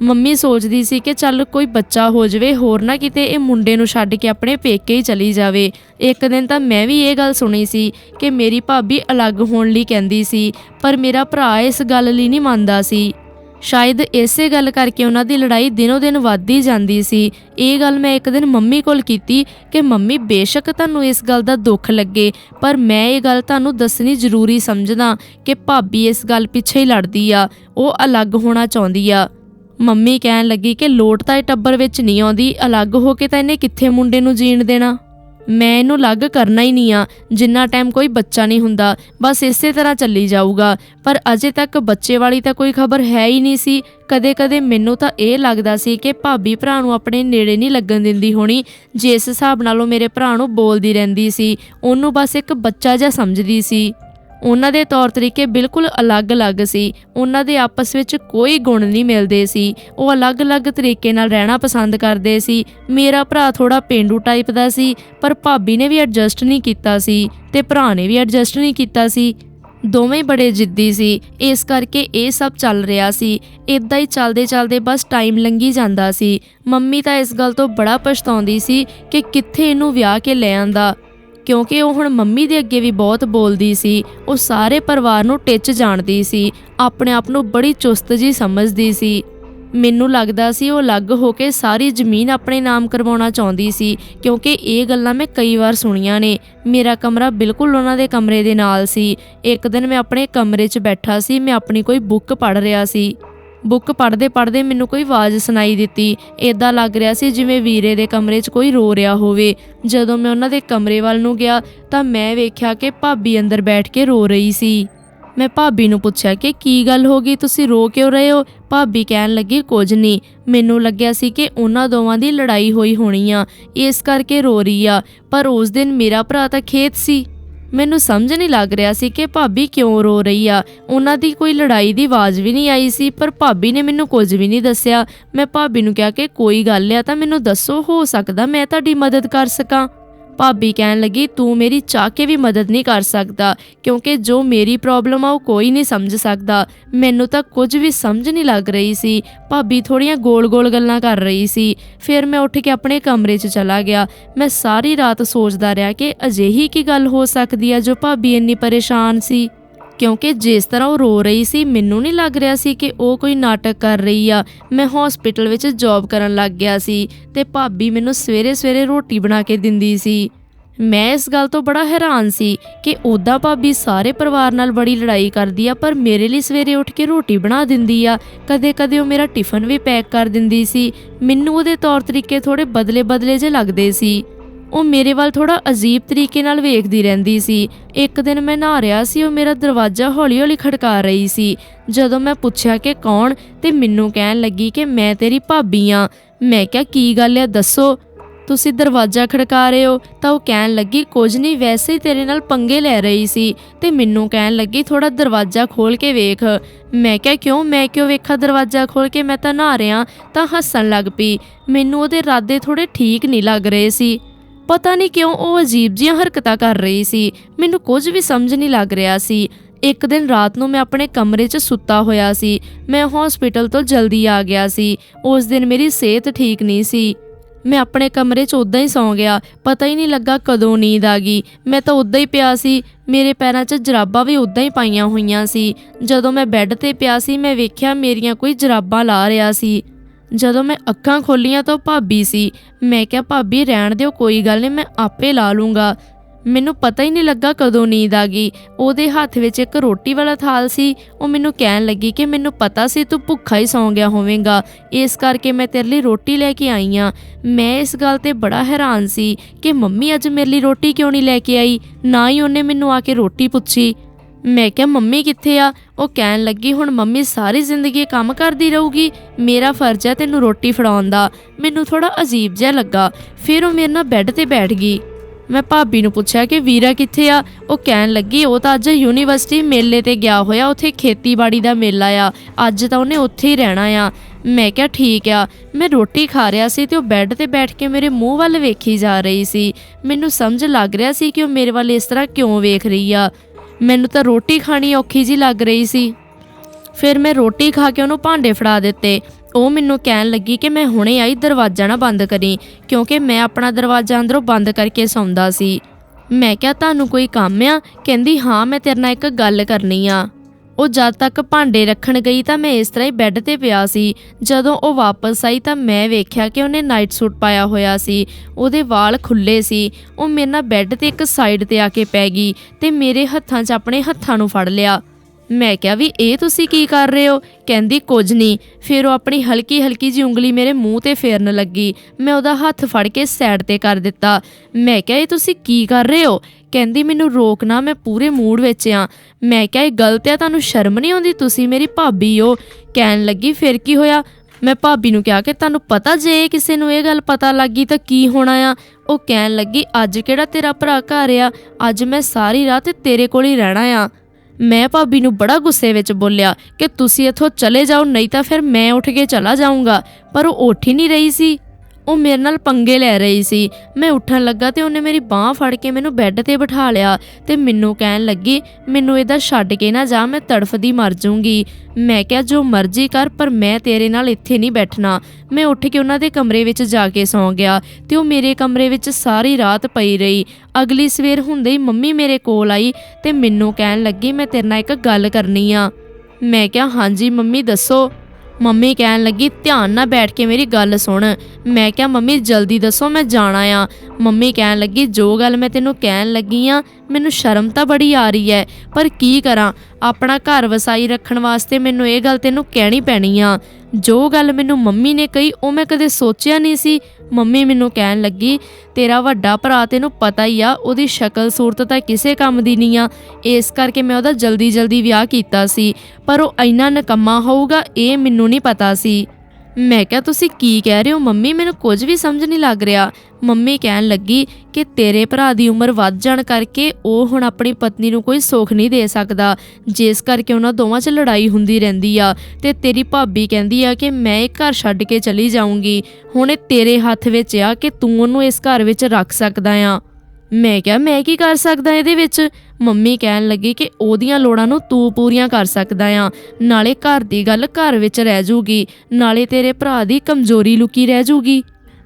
ਮੰਮੀ ਸੋਚਦੀ ਸੀ ਕਿ ਚੱਲ ਕੋਈ ਬੱਚਾ ਹੋ ਜਾਵੇ, ਹੋਰ ਨਾ ਕਿਤੇ ਇਹ ਮੁੰਡੇ ਨੂੰ ਛੱਡ ਕੇ ਆਪਣੇ ਪੇਕੇ ਹੀ ਚਲੀ ਜਾਵੇ। ਇੱਕ ਦਿਨ ਤਾਂ ਮੈਂ ਵੀ ਇਹ ਗੱਲ ਸੁਣੀ ਸੀ ਕਿ ਮੇਰੀ ਭਾਬੀ ਅਲੱਗ ਹੋਣ ਲਈ ਕਹਿੰਦੀ ਸੀ, ਪਰ ਮੇਰਾ ਭਰਾ ਇਸ ਗੱਲ ਲਈ ਨਹੀਂ ਮੰਨਦਾ ਸੀ। ਸ਼ਾਇਦ ਇਸੇ ਗੱਲ ਕਰਕੇ ਉਹਨਾਂ ਦੀ ਲੜਾਈ ਦਿਨੋ ਦਿਨ ਵੱਧਦੀ ਜਾਂਦੀ ਸੀ। ਇਹ ਗੱਲ ਮੈਂ ਇੱਕ ਦਿਨ ਮੰਮੀ ਕੋਲ ਕੀਤੀ ਕਿ, ਮੰਮੀ, ਬੇਸ਼ੱਕ ਤੁਹਾਨੂੰ ਇਸ ਗੱਲ ਦਾ ਦੁੱਖ ਲੱਗੇ, ਪਰ ਮੈਂ ਇਹ ਗੱਲ ਤੁਹਾਨੂੰ ਦੱਸਣੀ ਜ਼ਰੂਰੀ ਸਮਝਦਾ ਕਿ ਭਾਬੀ ਇਸ ਗੱਲ ਪਿੱਛੇ ਹੀ ਲੜਦੀ ਆ, ਉਹ ਅਲੱਗ ਹੋਣਾ ਚਾਹੁੰਦੀ ਆ। ਮੰਮੀ ਕਹਿਣ ਲੱਗੀ ਕਿ ਲੋਟ ਤਾਂ ਇਹ ਟੱਬਰ ਵਿੱਚ ਨਹੀਂ ਆਉਂਦੀ, ਅਲੱਗ ਹੋ ਕੇ ਤਾਂ ਇਹਨੇ ਕਿੱਥੇ ਮੁੰਡੇ ਨੂੰ ਜੀਣ ਦੇਣਾ? ਮੈਂ ਇਹਨੂੰ ਅਲੱਗ ਕਰਨਾ ਹੀ ਨਹੀਂ ਆ। ਜਿੰਨਾ ਟਾਈਮ ਕੋਈ ਬੱਚਾ ਨਹੀਂ ਹੁੰਦਾ, ਬਸ ਇਸੇ ਤਰ੍ਹਾਂ ਚੱਲੀ ਜਾਊਗਾ। ਪਰ ਅਜੇ ਤੱਕ ਬੱਚੇ ਵਾਲੀ ਤਾਂ ਕੋਈ ਖਬਰ ਹੈ ਹੀ ਨਹੀਂ ਸੀ। ਕਦੇ-ਕਦੇ ਮੈਨੂੰ ਤਾਂ ਇਹ ਲੱਗਦਾ ਸੀ ਕਿ ਭਾਬੀ ਭਰਾ ਨੂੰ ਆਪਣੇ ਨੇੜੇ ਨਹੀਂ ਲੱਗਣ ਦਿੰਦੀ ਹੋਣੀ। ਜਿਸ ਹਿਸਾਬ ਨਾਲ ਉਹ ਮੇਰੇ ਭਰਾ ਨੂੰ ਬੋਲਦੀ ਰਹਿੰਦੀ ਸੀ, ਉਹਨੂੰ ਬਸ ਇੱਕ ਬੱਚਾ ਜਿਹਾ ਸਮਝਦੀ ਸੀ। ਉਹਨਾਂ ਦੇ ਤੌਰ ਤਰੀਕੇ ਬਿਲਕੁਲ ਅਲੱਗ-ਅਲੱਗ ਸੀ। ਉਹਨਾਂ ਦੇ ਆਪਸ ਵਿੱਚ ਕੋਈ ਗੁਣ ਨਹੀਂ ਮਿਲਦੇ ਸੀ। ਉਹ ਅਲੱਗ-ਅਲੱਗ ਤਰੀਕੇ ਨਾਲ ਰਹਿਣਾ ਪਸੰਦ ਕਰਦੇ ਸੀ। ਮੇਰਾ ਭਰਾ ਥੋੜਾ ਪੇਂਡੂ ਟਾਈਪ ਦਾ ਸੀ, ਪਰ ਭਾਬੀ ਨੇ ਵੀ ਐਡਜਸਟ ਨਹੀਂ ਕੀਤਾ ਸੀ ਤੇ ਭਰਾ ਨੇ ਵੀ ਐਡਜਸਟ ਨਹੀਂ ਕੀਤਾ ਸੀ। ਦੋਵੇਂ ਬੜੇ ਜਿੱਦੀ ਸੀ। ਇਸ ਕਰਕੇ ਇਹ ਸਭ ਚੱਲ ਰਿਹਾ ਸੀ। ਇਦਾਂ ਹੀ ਚੱਲਦੇ ਚੱਲਦੇ ਬਸ ਟਾਈਮ ਲੰਘੀ ਜਾਂਦਾ ਸੀ। ਮੰਮੀ ਤਾਂ ਇਸ ਗੱਲ ਤੋਂ ਬੜਾ ਪਛਤਾਉਂਦੀ ਸੀ ਕਿ ਕਿੱਥੇ ਇਹਨੂੰ ਵਿਆਹ ਕੇ ਲੈ ਆਂਦਾ। ਕਿਉਂਕਿ ਉਹ ਹੁਣ ਮੰਮੀ ਦੇ ਅੱਗੇ ਵੀ ਬਹੁਤ ਬੋਲਦੀ ਸੀ। ਉਹ ਸਾਰੇ ਪਰਿਵਾਰ ਨੂੰ ਟਿੱਚ ਜਾਣਦੀ ਸੀ। ਆਪਣੇ ਆਪ ਨੂੰ ਬੜੀ ਚੁਸਤ ਜੀ ਸਮਝਦੀ ਸੀ। ਮੈਨੂੰ ਲੱਗਦਾ ਸੀ ਉਹ ਅਲੱਗ ਹੋ ਕੇ ਸਾਰੀ ਜ਼ਮੀਨ ਆਪਣੇ ਨਾਮ ਕਰਵਾਉਣਾ ਚਾਹੁੰਦੀ ਸੀ। ਕਿਉਂਕਿ ਇਹ ਗੱਲਾਂ ਮੈਂ ਕਈ ਵਾਰ ਸੁਣੀਆਂ ਨੇ। ਮੇਰਾ ਕਮਰਾ ਬਿਲਕੁਲ ਉਹਨਾਂ ਦੇ ਕਮਰੇ ਦੇ ਨਾਲ ਸੀ। ਇੱਕ ਦਿਨ ਮੈਂ ਆਪਣੇ ਕਮਰੇ 'ਚ ਬੈਠਾ ਸੀ। ਮੈਂ ਆਪਣੀ ਕੋਈ ਬੁੱਕ ਪੜ੍ਹ ਰਿਹਾ ਸੀ। ਬੁੱਕ ਪੜ੍ਹਦੇ ਪੜ੍ਹਦੇ ਮੈਨੂੰ ਕੋਈ ਆਵਾਜ਼ ਸੁਣਾਈ ਦਿੱਤੀ। ਇਦਾਂ ਲੱਗ ਰਿਹਾ ਸੀ ਜਿਵੇਂ ਵੀਰੇ ਦੇ ਕਮਰੇ 'ਚ ਕੋਈ ਰੋ ਰਿਹਾ ਹੋਵੇ। ਜਦੋਂ ਮੈਂ ਉਹਨਾਂ ਦੇ ਕਮਰੇ ਵੱਲ ਨੂੰ ਗਿਆ, ਤਾਂ ਮੈਂ ਵੇਖਿਆ ਕਿ ਭਾਬੀ ਅੰਦਰ ਬੈਠ ਕੇ ਰੋ ਰਹੀ ਸੀ। ਮੈਂ ਭਾਬੀ ਨੂੰ ਪੁੱਛਿਆ ਕਿ ਕੀ ਗੱਲ ਹੋ ਗਈ, ਤੁਸੀਂ ਰੋ ਕਿਉਂ ਰਹੇ ਹੋ? ਭਾਬੀ ਕਹਿਣ ਲੱਗੀ, ਕੁਝ ਨਹੀਂ। ਮੈਨੂੰ ਲੱਗਿਆ ਸੀ ਕਿ ਉਹਨਾਂ ਦੋਵਾਂ ਦੀ ਲੜਾਈ ਹੋਈ ਹੋਣੀ ਆ। ਇਸ ਕਰਕੇ ਰੋ ਰਹੀ ਆ। ਪਰ ਉਸ ਦਿਨ ਮੇਰਾ ਭਰਾ ਤਾਂ ਖੇਤ ਸੀ। ਮੈਨੂੰ ਸਮਝ ਨਹੀਂ ਲੱਗ ਰਿਹਾ ਸੀ ਕਿ ਭਾਬੀ ਕਿਉਂ ਰੋ ਰਹੀ ਆ। ਉਹਨਾਂ ਦੀ ਕੋਈ ਲੜਾਈ ਦੀ ਆਵਾਜ਼ ਵੀ ਨਹੀਂ ਆਈ ਸੀ, ਪਰ ਭਾਬੀ ਨੇ ਮੈਨੂੰ ਕੁਝ ਵੀ ਨਹੀਂ ਦੱਸਿਆ। ਮੈਂ ਭਾਬੀ ਨੂੰ ਕਿਹਾ ਕਿ ਕੋਈ ਗੱਲ ਆ ਤਾਂ ਮੈਨੂੰ ਦੱਸੋ, ਹੋ ਸਕਦਾ ਮੈਂ ਤੁਹਾਡੀ ਮਦਦ ਕਰ ਸਕਾਂ। ਭਾਬੀ ਕਹਿਣ ਲੱਗੀ, ਤੂੰ ਮੇਰੀ ਚਾਹ ਕੇ ਵੀ ਮਦਦ ਨਹੀਂ ਕਰ ਸਕਦਾ, ਕਿਉਂਕਿ ਜੋ ਮੇਰੀ ਪ੍ਰੋਬਲਮ ਆ ਉਹ ਕੋਈ ਨਹੀਂ ਸਮਝ ਸਕਦਾ। ਮੈਨੂੰ ਤਾਂ ਕੁਝ ਵੀ ਸਮਝ ਨਹੀਂ ਲੱਗ ਰਹੀ ਸੀ। ਭਾਬੀ ਥੋੜੀਆਂ ਗੋਲ-ਗੋਲ ਗੱਲਾਂ ਕਰ ਰਹੀ ਸੀ। ਫਿਰ ਮੈਂ ਉੱਠ ਕੇ ਆਪਣੇ ਕਮਰੇ 'ਚ ਚਲਾ ਗਿਆ। ਮੈਂ ਸਾਰੀ ਰਾਤ ਸੋਚਦਾ ਰਿਹਾ ਕਿ ਅਜਿਹੀ ਕੀ ਗੱਲ ਹੋ ਸਕਦੀ ਆ ਜੋ ਭਾਬੀ ਇੰਨੀ ਪਰੇਸ਼ਾਨ ਸੀ। ਕਿਉਂਕਿ ਜਿਸ ਤਰ੍ਹਾਂ ਉਹ ਰੋ ਰਹੀ ਸੀ, ਮੈਨੂੰ ਨਹੀਂ ਲੱਗ ਰਿਹਾ ਸੀ ਕਿ ਉਹ ਕੋਈ ਨਾਟਕ ਕਰ ਰਹੀ ਆ। ਮੈਂ ਹਸਪੀਟਲ ਵਿੱਚ ਜੌਬ ਕਰਨ ਲੱਗ ਗਿਆ ਸੀ ਤੇ ਭਾਬੀ ਮੈਨੂੰ ਸਵੇਰੇ-ਸਵੇਰੇ ਰੋਟੀ ਬਣਾ ਕੇ ਦਿੰਦੀ ਸੀ। ਮੈਂ ਇਸ ਗੱਲ ਤੋਂ ਬੜਾ ਹੈਰਾਨ ਸੀ ਕਿ ਉਦਾਂ ਭਾਬੀ ਸਾਰੇ ਪਰਿਵਾਰ ਨਾਲ ਬੜੀ ਲੜਾਈ ਕਰਦੀ ਆ, ਪਰ ਮੇਰੇ ਲਈ ਸਵੇਰੇ ਉੱਠ ਕੇ ਰੋਟੀ ਬਣਾ ਦਿੰਦੀ ਆ। ਕਦੇ-ਕਦੇ ਉਹ ਮੇਰਾ ਟਿਫਨ ਵੀ ਪੈਕ ਕਰ ਦਿੰਦੀ ਸੀ। ਮੈਨੂੰ ਉਹਦੇ ਤੌਰ ਤਰੀਕੇ ਥੋੜੇ ਬਦਲੇ-ਬਦਲੇ ਜਿਹੇ ਲੱਗਦੇ ਸੀ। ਉਹ ਮੇਰੇ ਵੱਲ ਥੋੜਾ ਅਜੀਬ ਤਰੀਕੇ ਨਾਲ ਵੇਖਦੀ ਰਹਿੰਦੀ ਸੀ। ਇੱਕ ਦਿਨ ਮੈਂ ਨਹਾ ਰਿਹਾ ਸੀ, ਉਹ ਮੇਰਾ ਦਰਵਾਜ਼ਾ ਹੌਲੀ-ਹੌਲੀ ਖੜਕਾ ਰਹੀ ਸੀ। ਜਦੋਂ ਮੈਂ ਪੁੱਛਿਆ ਕਿ ਕੌਣ, ਤੇ ਮੈਨੂੰ ਕਹਿਣ ਲੱਗੀ ਕਿ ਮੈਂ ਤੇਰੀ ਭਾਬੀ ਆ। ਮੈਂ ਕਿਹਾ, ਕੀ ਗੱਲ ਆ? ਦੱਸੋ। ਤੁਸੀਂ ਦਰਵਾਜ਼ਾ ਖੜਕਾ ਰਹੇ ਹੋ? ਤਾਂ ਉਹ ਕਹਿਣ ਲੱਗੀ, ਕੁਝ ਨਹੀਂ, ਵੈਸੇ ਹੀ ਤੇਰੇ ਨਾਲ ਪੰਗੇ ਲੈ ਰਹੀ ਸੀ। ਤੇ ਮੈਨੂੰ ਕਹਿਣ ਲੱਗੀ ਥੋੜਾ ਦਰਵਾਜ਼ਾ ਖੋਲ ਕੇ ਵੇਖ। ਮੈਂ ਕਿਹਾ, ਕਿਉਂ? ਮੈਂ ਕਿਉਂ ਵੇਖਾ ਦਰਵਾਜ਼ਾ ਖੋਲ ਕੇ? ਮੈਂ ਤਾਂ ਨਹਾ ਰਿਹਾ, ਤਾਂ ਹੱਸਣ ਲੱਗ ਪਈ। ਮੈਨੂੰ ਉਹਦੇ ਇਰਾਦੇ ਥੋੜੇ ਠੀਕ ਨਹੀਂ ਲੱਗ ਰਹੇ ਸੀ। ਪਤਾ ਨਹੀਂ ਕਿਉਂ ਉਹ ਅਜੀਬ ਜਿਹੀਆਂ ਹਰਕਤਾਂ ਕਰ ਰਹੀ ਸੀ। ਮੈਨੂੰ ਕੁਝ ਵੀ ਸਮਝ ਨਹੀਂ ਲੱਗ ਰਿਹਾ ਸੀ। ਇੱਕ ਦਿਨ ਰਾਤ ਨੂੰ ਮੈਂ ਆਪਣੇ ਕਮਰੇ 'ਚ ਸੁੱਤਾ ਹੋਇਆ ਸੀ। ਮੈਂ ਹਸਪੀਟਲ ਤੋਂ ਜਲਦੀ ਆ ਗਿਆ ਸੀ। ਉਸ ਦਿਨ ਮੇਰੀ ਸਿਹਤ ਠੀਕ ਨਹੀਂ ਸੀ। ਮੈਂ ਆਪਣੇ ਕਮਰੇ 'ਚ ਉਦਾਂ ਹੀ ਸੌਂ ਗਿਆ। ਪਤਾ ਹੀ ਨਹੀਂ ਲੱਗਾ ਕਦੋਂ ਨੀਂਦ ਆ ਗਈ। ਮੈਂ ਤਾਂ ਉਦਾਂ ਹੀ ਪਿਆ ਸੀ। ਮੇਰੇ ਪੈਰਾਂ 'ਚ ਜਰਾਬਾਂ ਵੀ ਉਦਾਂ ਹੀ ਪਾਈਆਂ ਹੋਈਆਂ ਸੀ। ਜਦੋਂ ਮੈਂ ਬੈੱਡ ਤੇ ਪਿਆ ਸੀ, ਮੈਂ ਵੇਖਿਆ ਮੇਰੀਆਂ ਕੋਈ ਜਰਾਬਾਂ ਲਾ ਰਿਹਾ ਸੀ। ਜਦੋਂ ਮੈਂ ਅੱਖਾਂ ਖੋਲੀਆਂ ਤਾਂ ਉਹ ਭਾਬੀ ਸੀ। ਮੈਂ ਕਿਹਾ, ਭਾਬੀ, ਰਹਿਣ ਦਿਓ, ਕੋਈ ਗੱਲ ਨਹੀਂ, ਮੈਂ ਆਪੇ ਲਾ ਲੂੰਗਾ। ਮੈਨੂੰ ਪਤਾ ਹੀ ਨਹੀਂ ਲੱਗਾ ਕਦੋਂ ਨੀਂਦ ਆ ਗਈ। ਉਹਦੇ ਹੱਥ ਵਿੱਚ ਇੱਕ ਰੋਟੀ ਵਾਲਾ ਥਾਲ ਸੀ। ਉਹ ਮੈਨੂੰ ਕਹਿਣ ਲੱਗੀ ਕਿ ਮੈਨੂੰ ਪਤਾ ਸੀ ਤੂੰ ਭੁੱਖਾ ਹੀ ਸੌਂ ਗਿਆ ਹੋਵੇਂਗਾ। ਇਸ ਕਰਕੇ ਮੈਂ ਤੇਰੇ ਲਈ ਰੋਟੀ ਲੈ ਕੇ ਆਈ ਆ। ਮੈਂ ਇਸ ਗੱਲ ਤੇ ਬੜਾ ਹੈਰਾਨ ਸੀ ਕਿ ਮੰਮੀ ਅੱਜ ਮੇਰੇ ਲਈ ਰੋਟੀ ਕਿਉਂ ਨਹੀਂ ਲੈ ਕੇ ਆਈ? ਨਾ ਹੀ ਉਹਨੇ ਮੈਨੂੰ ਆ ਕੇ ਰੋਟੀ ਪੁੱਛੀ। ਮੈਂ ਕਿਹਾ, ਮੰਮੀ ਕਿੱਥੇ ਆ? ਉਹ ਕਹਿਣ ਲੱਗੀ, ਹੁਣ ਮੰਮੀ ਸਾਰੀ ਜ਼ਿੰਦਗੀ ਕੰਮ ਕਰਦੀ ਰਹੂਗੀ। ਮੇਰਾ ਫਰਜ਼ ਹੈ ਤੈਨੂੰ ਰੋਟੀ ਫੜਾਉਣ ਦਾ। ਮੈਨੂੰ ਥੋੜਾ ਅਜੀਬ ਜਿਹਾ ਲੱਗਾ। ਫਿਰ ਉਹ ਮੇਰੇ ਨਾਲ ਬੈੱਡ ਤੇ ਬੈਠ ਗਈ। ਮੈਂ ਭਾਬੀ ਨੂੰ ਪੁੱਛਿਆ ਕਿ, ਵੀਰਾ ਕਿੱਥੇ ਆ? ਉਹ ਕਹਿਣ ਲੱਗੀ, ਉਹ ਤਾਂ ਅੱਜ ਯੂਨੀਵਰਸਿਟੀ ਮੇਲੇ ਤੇ ਗਿਆ ਹੋਇਆ। ਉੱਥੇ ਖੇਤੀਬਾੜੀ ਦਾ ਮੇਲਾ ਆ। ਅੱਜ ਤਾਂ ਉਹਨੇ ਉੱਥੇ ਹੀ ਰਹਿਣਾ ਆ। ਮੈਂ ਕਿਹਾ, ਠੀਕ ਆ। ਮੈਂ ਰੋਟੀ ਖਾ ਰਿਹਾ ਸੀ ਤੇ ਉਹ ਬੈੱਡ ਤੇ ਬੈਠ ਕੇ ਮੇਰੇ ਮੂੰਹ ਵੱਲ ਵੇਖੀ ਜਾ ਰਹੀ ਸੀ। ਮੈਨੂੰ ਸਮਝ ਲੱਗ ਰਿਹਾ ਸੀ ਕਿ ਉਹ ਮੇਰੇ ਵੱਲ ਇਸ ਤਰ੍ਹਾਂ ਕਿਉਂ ਵੇਖ ਰਹੀ ਆ। ਮੈਨੂੰ ਤਾਂ ਰੋਟੀ ਖਾਣੀ ਔਖੀ ਜੀ ਲੱਗ ਰਹੀ ਸੀ। ਫਿਰ ਮੈਂ ਰੋਟੀ ਖਾ ਕੇ ਉਹਨੂੰ ਭਾਂਡੇ ਫੜਾ ਦਿੱਤੇ। ਉਹ ਮੈਨੂੰ ਕਹਿਣ ਲੱਗੀ ਕਿ ਮੈਂ ਹੁਣੇ ਆਈ ਦਰਵਾਜ਼ਾ ਨਾ ਬੰਦ ਕਰੀ, ਕਿਉਂਕਿ ਮੈਂ ਆਪਣਾ ਦਰਵਾਜ਼ਾ ਅੰਦਰੋਂ ਬੰਦ ਕਰਕੇ ਸੌਂਦਾ ਸੀ। ਮੈਂ ਕਿਹਾ, ਤੁਹਾਨੂੰ ਕੋਈ ਕੰਮ ਆ? ਕਹਿੰਦੀ, ਹਾਂ, ਮੈਂ ਤੇਰੇ ਨਾਲ ਇੱਕ ਗੱਲ ਕਰਨੀ ਆ। ਉਹ ਜਦ ਤੱਕ ਭਾਂਡੇ ਰੱਖਣ ਗਈ ਤਾਂ ਮੈਂ ਇਸ ਤਰ੍ਹਾਂ ਹੀ ਬੈੱਡ ਤੇ ਪਿਆ ਸੀ। ਜਦੋਂ ਉਹ ਵਾਪਸ ਆਈ ਤਾਂ ਮੈਂ ਵੇਖਿਆ ਕਿ ਉਹਨੇ ਨਾਈਟ ਸੂਟ ਪਾਇਆ ਹੋਇਆ ਸੀ। ਉਹਦੇ ਵਾਲ ਖੁੱਲੇ ਸੀ। ਉਹ ਮੇਰੇ ਨਾਲ ਬੈੱਡ ਤੇ ਇੱਕ ਸਾਈਡ ਤੇ ਆ ਕੇ ਪੈ ਗਈ ਤੇ ਮੇਰੇ ਹੱਥਾਂ 'ਚ ਆਪਣੇ ਹੱਥਾਂ ਨੂੰ ਫੜ ਲਿਆ। ਮੈਂ ਕਿਹਾ ਵੀ ਇਹ ਤੁਸੀਂ ਕੀ ਕਰ ਰਹੇ ਹੋ? ਕਹਿੰਦੀ, ਕੁਝ ਨਹੀਂ। ਫਿਰ ਉਹ ਆਪਣੀ ਹਲਕੀ ਹਲਕੀ ਜੀ ਉਂਗਲੀ ਮੇਰੇ ਮੂੰਹ ਤੇ ਫੇਰਨ ਲੱਗੀ। ਮੈਂ ਉਹਦਾ ਹੱਥ ਫੜ ਕੇ ਸਾਈਡ ਤੇ ਕਰ ਦਿੱਤਾ। ਮੈਂ ਕਿਹਾ, ਇਹ ਤੁਸੀਂ ਕੀ ਕਰ ਰਹੇ ਹੋ? ਕਹਿੰਦੀ, ਮੈਨੂੰ ਰੋਕਣਾ ਮੈਂ ਪੂਰੇ ਮੂਡ ਵਿੱਚ ਆ। ਮੈਂ ਕਿਹਾ, ਇਹ ਗਲਤ ਆ, ਤੁਹਾਨੂੰ ਸ਼ਰਮ ਨਹੀਂ ਆਉਂਦੀ? ਤੁਸੀਂ ਮੇਰੀ ਭਾਬੀ ਹੋ। ਕਹਿਣ ਲੱਗੀ, ਫਿਰ ਕੀ ਹੋਇਆ? ਮੈਂ ਭਾਬੀ ਨੂੰ ਕਿਹਾ ਕਿ ਤੁਹਾਨੂੰ ਪਤਾ ਜੇ ਕਿਸੇ ਨੂੰ ਇਹ ਗੱਲ ਪਤਾ ਲੱਗੀ ਤਾਂ ਕੀ ਹੋਣਾ ਆ? ਉਹ ਕਹਿਣ ਲੱਗੀ, ਅੱਜ ਕਿਹੜਾ ਤੇਰਾ ਭਰਾ ਘਰ ਆ? ਅੱਜ ਮੈਂ ਸਾਰੀ ਰਾਤ ਤੇਰੇ ਕੋਲ ਹੀ ਰਹਿਣਾ ਆ। ਮੈਂ ਭਾਬੀ ਨੂੰ ਬੜਾ ਗੁੱਸੇ ਵਿੱਚ ਬੋਲਿਆ ਕਿ ਤੁਸੀਂ ਇੱਥੋਂ ਚਲੇ ਜਾਓ, ਨਹੀਂ ਤਾਂ ਫਿਰ ਮੈਂ ਉੱਠ ਕੇ ਚਲਾ ਜਾਊਂਗਾ। ਪਰ ਉਹ ਉੱਠ ਹੀ ਨਹੀਂ ਰਹੀ ਸੀ। ਉਹ ਮੇਰੇ ਨਾਲ ਪੰਗੇ ਲੈ ਰਹੀ ਸੀ। ਮੈਂ ਉੱਠਣ ਲੱਗਾ ਤੇ ਉਹਨੇ ਮੇਰੀ ਬਾਹ ਫੜ ਕੇ ਮੈਨੂੰ ਬੈੱਡ ਤੇ ਬਿਠਾ ਲਿਆ ਤੇ ਮੈਨੂੰ ਕਹਿਣ ਲੱਗੀ, ਮੈਨੂੰ ਇਹਦਾ ਛੱਡ ਕੇ ਨਾ ਜਾ, ਮੈਂ ਤੜਫਦੀ ਮਰ ਜਾਊਂਗੀ। ਮੈਂ ਕਿਹਾ, ਜੋ ਮਰਜ਼ੀ ਕਰ, ਪਰ ਮੈਂ ਤੇਰੇ ਨਾਲ ਇੱਥੇ ਨਹੀਂ ਬੈਠਣਾ। ਮੈਂ ਉੱਠ ਕੇ ਉਹਨਾਂ ਦੇ ਕਮਰੇ ਵਿੱਚ ਜਾ ਕੇ ਸੌਂ ਗਿਆ ਤੇ ਉਹ ਮੇਰੇ ਕਮਰੇ ਵਿੱਚ ਸਾਰੀ ਰਾਤ ਪਈ ਰਹੀ। ਅਗਲੀ ਸਵੇਰ ਹੁੰਦੇ ਹੀ ਮੰਮੀ ਮੇਰੇ ਕੋਲ ਆਈ ਤੇ ਮੈਨੂੰ ਕਹਿਣ ਲੱਗੀ, ਮੈਂ ਤੇਰੇ ਨਾਲ ਇੱਕ ਗੱਲ ਕਰਨੀ ਆ। ਮੈਂ ਕਿਹਾ, ਹਾਂਜੀ ਮੰਮੀ, ਦੱਸੋ। ਮੰਮੀ ਕਹਿਣ ਲੱਗੀ, ਧਿਆਨ ਨਾਲ ਬੈਠ ਕੇ ਮੇਰੀ ਗੱਲ ਸੁਣ। ਮੈਂ ਕਿਹਾ, ਮੰਮੀ, ਜਲਦੀ ਦੱਸੋ, ਮੈਂ ਜਾਣਾ ਆ। ਮੰਮੀ ਕਹਿਣ ਲੱਗੀ, ਜੋ ਗੱਲ ਮੈਂ ਤੈਨੂੰ ਕਹਿਣ ਲੱਗੀ ਆ ਮੈਨੂੰ ਸ਼ਰਮ ਤਾਂ ਬੜੀ ਆ ਰਹੀ ਹੈ ਪਰ ਕੀ ਕਰਾਂ? ਆਪਣਾ ਘਰ ਵਸਾਈ ਰੱਖਣ ਵਾਸਤੇ ਮੈਨੂੰ ਇਹ ਗੱਲ ਤੈਨੂੰ ਕਹਿਣੀ ਪੈਣੀ ਆ। ਜੋ ਗੱਲ ਮੈਨੂੰ ਮੰਮੀ ਨੇ ਕਹੀ, ਉਹ ਮੈਂ ਕਦੇ ਸੋਚਿਆ ਨਹੀਂ ਸੀ। ਮੰਮੀ ਮੈਨੂੰ ਕਹਿਣ ਲੱਗੀ, ਤੇਰਾ ਵੱਡਾ ਭਰਾ ਤੈਨੂੰ ਪਤਾ ਹੀ ਆ, ਉਹਦੀ ਸ਼ਕਲ ਸੂਰਤ ਤਾਂ ਕਿਸੇ ਕੰਮ ਦੀ ਨਹੀਂ ਆ। ਇਸ ਕਰਕੇ ਮੈਂ ਉਹਦਾ ਜਲਦੀ ਜਲਦੀ ਵਿਆਹ ਕੀਤਾ ਸੀ, ਪਰ ਉਹ ਇੰਨਾ ਨਕੰਮਾ ਹੋਊਗਾ, ਇਹ ਮੈਨੂੰ ਨਹੀਂ ਪਤਾ ਸੀ। ਮੈਂ ਕਿਹਾ, ਤੁਸੀਂ ਕੀ ਕਹਿ ਰਹੇ ਹੋ? ਮੰਮੀ, ਮੈਨੂੰ ਕੁਝ ਵੀ ਸਮਝ ਨਹੀਂ ਲੱਗ ਰਿਹਾ। ਮੰਮੀ ਕਹਿਣ ਲੱਗੀ ਕਿ ਤੇਰੇ ਭਰਾ ਦੀ ਉਮਰ ਵੱਧ ਜਾਣ ਕਰਕੇ ਉਹ ਹੁਣ ਆਪਣੀ ਪਤਨੀ ਨੂੰ ਕੋਈ ਸੁੱਖ ਨਹੀਂ ਦੇ ਸਕਦਾ, ਜਿਸ ਕਰਕੇ ਉਹਨਾਂ ਦੋਵਾਂ 'ਚ ਲੜਾਈ ਹੁੰਦੀ ਰਹਿੰਦੀ ਆ। ਤੇ ਤੇਰੀ ਭਾਬੀ ਕਹਿੰਦੀ ਆ ਕਿ ਮੈਂ ਇਹ ਘਰ ਛੱਡ ਕੇ ਚਲੀ ਜਾਊਂਗੀ। ਹੁਣ ਇਹ ਤੇਰੇ ਹੱਥ ਵਿੱਚ ਆ ਕਿ ਤੂੰ ਉਹਨੂੰ ਇਸ ਘਰ ਵਿੱਚ ਰੱਖ ਸਕਦਾ ਆ। ਮੈਂ ਕਿਹਾ, ਮੈਂ ਕੀ ਕਰ ਸਕਦਾ ਇਹਦੇ ਵਿੱਚ? ਮੰਮੀ ਕਹਿਣ ਲੱਗੀ ਕਿ ਉਹਦੀਆਂ ਲੋੜਾਂ ਨੂੰ ਤੂੰ ਪੂਰੀਆਂ ਕਰ ਸਕਦਾ ਆ। ਨਾਲੇ ਘਰ ਦੀ ਗੱਲ ਘਰ ਵਿੱਚ ਰਹਿ ਜੂਗੀ। ਨਾਲੇ ਤੇਰੇ ਭਰਾ ਦੀ ਕਮਜ਼ੋਰੀ ਲੁਕੀ ਰਹਿ ਜੂਗੀ।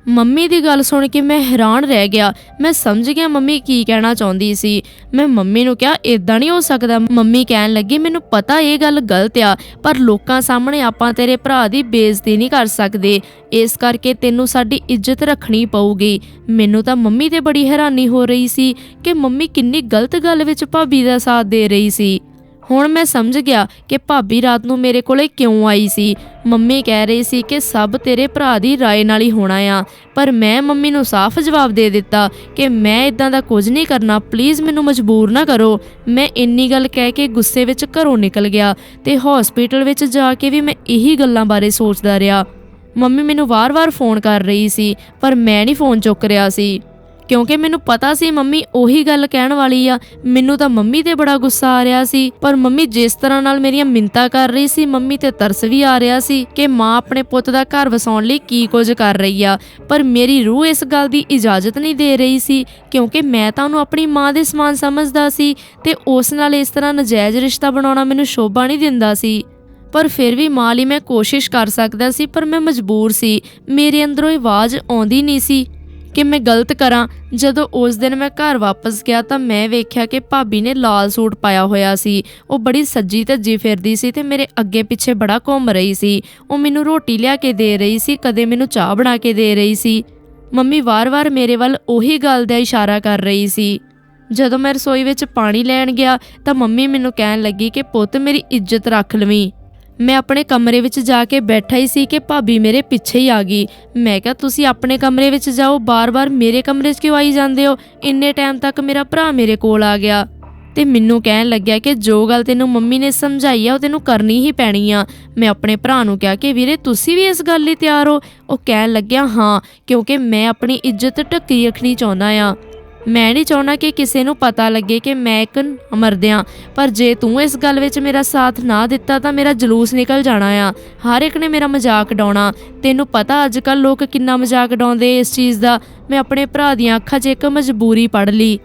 ਮੰਮੀ ਦੀ ਗੱਲ ਸੁਣ ਕੇ ਮੈਂ ਹੈਰਾਨ ਰਹਿ ਗਿਆ। ਮੈਂ ਸਮਝ ਗਿਆ ਮੰਮੀ ਕੀ ਕਹਿਣਾ ਚਾਹੁੰਦੀ ਸੀ। ਮੈਂ ਮੰਮੀ ਨੂੰ ਕਿਹਾ ਇਦਾਂ ਨਹੀਂ ਹੋ ਸਕਦਾ। ਮੰਮੀ ਕਹਿਣ ਲੱਗੀ, ਮੈਨੂੰ ਪਤਾ ਇਹ ਗੱਲ ਗਲਤ ਆ, ਪਰ ਲੋਕਾਂ ਸਾਹਮਣੇ ਆਪਾਂ ਤੇਰੇ ਭਰਾ ਦੀ ਬੇਇੱਜ਼ਤੀ ਨਹੀਂ ਕਰ ਸਕਦੇ। ਇਸ ਕਰਕੇ ਤੈਨੂੰ ਸਾਡੀ ਇੱਜ਼ਤ ਰੱਖਣੀ ਪਊਗੀ। ਮੈਨੂੰ ਤਾਂ ਮੰਮੀ ਤੇ ਬੜੀ ਹੈਰਾਨੀ ਹੋ ਰਹੀ ਸੀ ਕਿ ਮੰਮੀ ਕਿੰਨੀ ਗਲਤ ਗੱਲ ਵਿੱਚ ਭਾਬੀ ਦਾ ਸਾਥ ਦੇ ਰਹੀ ਸੀ। ਹੁਣ ਮੈਂ ਸਮਝ ਗਿਆ ਕਿ ਭਾਬੀ ਰਾਤ ਨੂੰ ਮੇਰੇ ਕੋਲੇ ਕਿਉਂ ਆਈ ਸੀ ਮੰਮੀ ਕਹਿ ਰਹੀ ਸੀ ਕਿ ਸਭ ਤੇਰੇ ਭਰਾ ਦੀ رائے ਨਾਲ ਹੀ ਹੋਣਾ ਆ ਪਰ ਮੈਂ ਮੰਮੀ ਨੂੰ ਸਾਫ਼ ਜਵਾਬ ਦੇ ਦਿੱਤਾ ਕਿ ਮੈਂ ਇਦਾਂ ਦਾ ਕੁਝ ਨਹੀਂ ਕਰਨਾ ਪਲੀਜ਼ ਮੈਨੂੰ ਮਜਬੂਰ ਨਾ ਕਰੋ ਮੈਂ ਇੰਨੀ ਗੱਲ ਕਹਿ ਕੇ ਗੁੱਸੇ ਵਿੱਚ ਘਰੋਂ ਨਿਕਲ ਗਿਆ ਤੇ ਹਸਪੀਟਲ ਵਿੱਚ ਜਾ ਕੇ ਵੀ ਮੈਂ ਇਹੀ ਗੱਲਾਂ ਬਾਰੇ ਸੋਚਦਾ ਰਿਹਾ ਮੰਮੀ ਮੈਨੂੰ ਵਾਰ-ਵਾਰ ਫੋਨ ਕਰ ਰਹੀ ਸੀ ਪਰ ਮੈਂ ਨਹੀਂ ਫੋਨ ਚੁੱਕ ਰਿਹਾ ਸੀ ਕਿਉਂਕਿ ਮੈਨੂੰ ਪਤਾ ਸੀ ਮੰਮੀ ਉਹੀ ਗੱਲ ਕਹਿਣ ਵਾਲੀ ਆ। ਮੈਨੂੰ ਤਾਂ ਮੰਮੀ ਤੇ ਬੜਾ ਗੁੱਸਾ ਆ ਰਿਹਾ ਸੀ। ਪਰ ਮੰਮੀ ਜਿਸ ਤਰ੍ਹਾਂ ਨਾਲ ਮੇਰੀਆਂ ਮਿੰਤਾ ਕਰ ਰਹੀ ਸੀ, ਮੰਮੀ ਤੇ ਤਰਸ ਵੀ ਆ ਰਿਹਾ ਸੀ ਕਿ ਮਾਂ ਆਪਣੇ ਪੁੱਤ ਦਾ ਘਰ ਵਸਾਉਣ ਲਈ ਕੀ ਕੁਝ ਕਰ ਰਹੀ ਆ। ਪਰ ਮੇਰੀ ਰੂਹ ਇਸ ਗੱਲ ਦੀ ਇਜਾਜ਼ਤ ਨਹੀਂ ਦੇ ਰਹੀ ਸੀ, ਕਿਉਂਕਿ ਮੈਂ ਤਾਂ ਉਹਨੂੰ ਆਪਣੀ ਮਾਂ ਦੇ ਸਮਾਨ ਸਮਝਦਾ ਸੀ ਤੇ ਉਸ ਨਾਲ ਇਸ ਤਰ੍ਹਾਂ ਨਜਾਇਜ਼ ਰਿਸ਼ਤਾ ਬਣਾਉਣਾ ਮੈਨੂੰ ਸ਼ੋਭਾ ਨਹੀਂ ਦਿੰਦਾ ਸੀ। ਪਰ ਫਿਰ ਵੀ ਮਾਂ ਲਈ ਮੈਂ ਕੋਸ਼ਿਸ਼ ਕਰ ਸਕਦਾ ਸੀ, ਪਰ ਮੈਂ ਮਜਬੂਰ ਸੀ। ਮੇਰੇ ਅੰਦਰੋਂ ਇਹ ਆਵਾਜ਼ ਆਉਂਦੀ ਨਹੀਂ ਸੀ। ਕਿ ਮੈਂ ਗਲਤ ਕਰਾਂ? ਜਦੋਂ ਉਸ ਦਿਨ ਮੈਂ ਘਰ ਵਾਪਸ ਗਿਆ ਤਾਂ ਮੈਂ ਵੇਖਿਆ ਕਿ ਭਾਬੀ ਨੇ ਲਾਲ ਸੂਟ ਪਾਇਆ ਹੋਇਆ ਸੀ। ਉਹ ਬੜੀ ਸੱਜੀ ਧੱਜੀ ਫਿਰਦੀ ਸੀ ਤੇ ਮੇਰੇ ਅੱਗੇ ਪਿੱਛੇ ਬੜਾ ਘੁੰਮ ਰਹੀ ਸੀ। ਉਹ ਮੈਨੂੰ ਰੋਟੀ ਲਿਆ ਕੇ ਦੇ ਰਹੀ ਸੀ, ਕਦੇ ਮੈਨੂੰ ਚਾਹ ਬਣਾ ਕੇ ਦੇ ਰਹੀ ਸੀ। ਮੰਮੀ ਵਾਰ-ਵਾਰ ਮੇਰੇ ਵੱਲ ਉਹੀ ਗੱਲ ਦਾ ਇਸ਼ਾਰਾ ਕਰ ਰਹੀ ਸੀ। ਜਦੋਂ ਮੈਂ ਰਸੋਈ ਵਿੱਚ ਪਾਣੀ ਲੈਣ ਗਿਆ ਤਾਂ ਮੰਮੀ ਮੈਨੂੰ ਕਹਿਣ ਲੱਗੀ ਕਿ ਪੁੱਤ ਮੇਰੀ ਇੱਜ਼ਤ ਰੱਖ ਲਵੀਂ। ਮੈਂ ਆਪਣੇ ਕਮਰੇ ਵਿੱਚ ਜਾ ਕੇ ਬੈਠਾ ਹੀ ਸੀ ਕਿ ਭਾਬੀ ਮੇਰੇ ਪਿੱਛੇ ਹੀ ਆ ਗਈ। ਮੈਂ ਕਿਹਾ, ਤੁਸੀਂ ਆਪਣੇ ਕਮਰੇ ਵਿੱਚ ਜਾਓ, ਬਾਰ-ਬਾਰ ਮੇਰੇ ਕਮਰੇ 'ਚ ਕਿਉਂ ਆਈ ਜਾਂਦੇ ਹੋ? ਇੰਨੇ ਟਾਈਮ ਤੱਕ ਮੇਰਾ ਭਰਾ ਮੇਰੇ ਕੋਲ ਆ ਗਿਆ। ਤੇ ਮੈਨੂੰ ਕਹਿਣ ਲੱਗਿਆ ਕਿ ਜੋ ਗੱਲ ਤੈਨੂੰ ਮੰਮੀ ਨੇ ਸਮਝਾਈ ਆ, ਉਹ ਤੈਨੂੰ ਕਰਨੀ ਹੀ ਪੈਣੀ ਆ। ਮੈਂ ਆਪਣੇ ਭਰਾ ਨੂੰ ਕਿਹਾ ਕਿ, ਵੀਰੇ, ਤੁਸੀਂ ਵੀ ਇਸ ਗੱਲ ਲਈ ਤਿਆਰ ਹੋ? ਉਹ ਕਹਿਣ ਲੱਗਿਆ, ਹਾਂ, ਕਿਉਂਕਿ ਮੈਂ ਆਪਣੀ ਇੱਜ਼ਤ ਢੱਕੀ ਰੱਖਣੀ ਚਾਹੁੰਦਾ ਆ। ਮੈਂ ਨਹੀਂ ਚਾਹੁੰਦਾ ਕਿ ਕਿਸੇ ਨੂੰ ਪਤਾ ਲੱਗੇ ਕਿ ਮੈਂ ਇੱਕ ਮਰਦਿਆਂ ਪਰ ਜੇ ਤੂੰ ਇਸ ਗੱਲ ਵਿੱਚ ਮੇਰਾ ਸਾਥ ਨਾ ਦਿੱਤਾ ਤਾਂ ਮੇਰਾ ਜਲੂਸ ਨਿਕਲ ਜਾਣਾ ਆ। ਹਰ ਇੱਕ ਨੇ ਮੇਰਾ ਮਜ਼ਾਕ ਡਾਉਣਾ ਤੈਨੂੰ ਪਤਾ ਅੱਜ ਕੱਲ ਲੋਕ ਕਿੰਨਾ ਮਜ਼ਾਕ ਡਾਉਂਦੇ ਇਸ ਚੀਜ਼ ਦਾ। ਮੈਂ ਆਪਣੇ ਭਰਾ ਦੀਆਂ ਅੱਖਾਂ 'ਚ ਇੱਕ ਮਜਬੂਰੀ ਪੜ ਲਈ।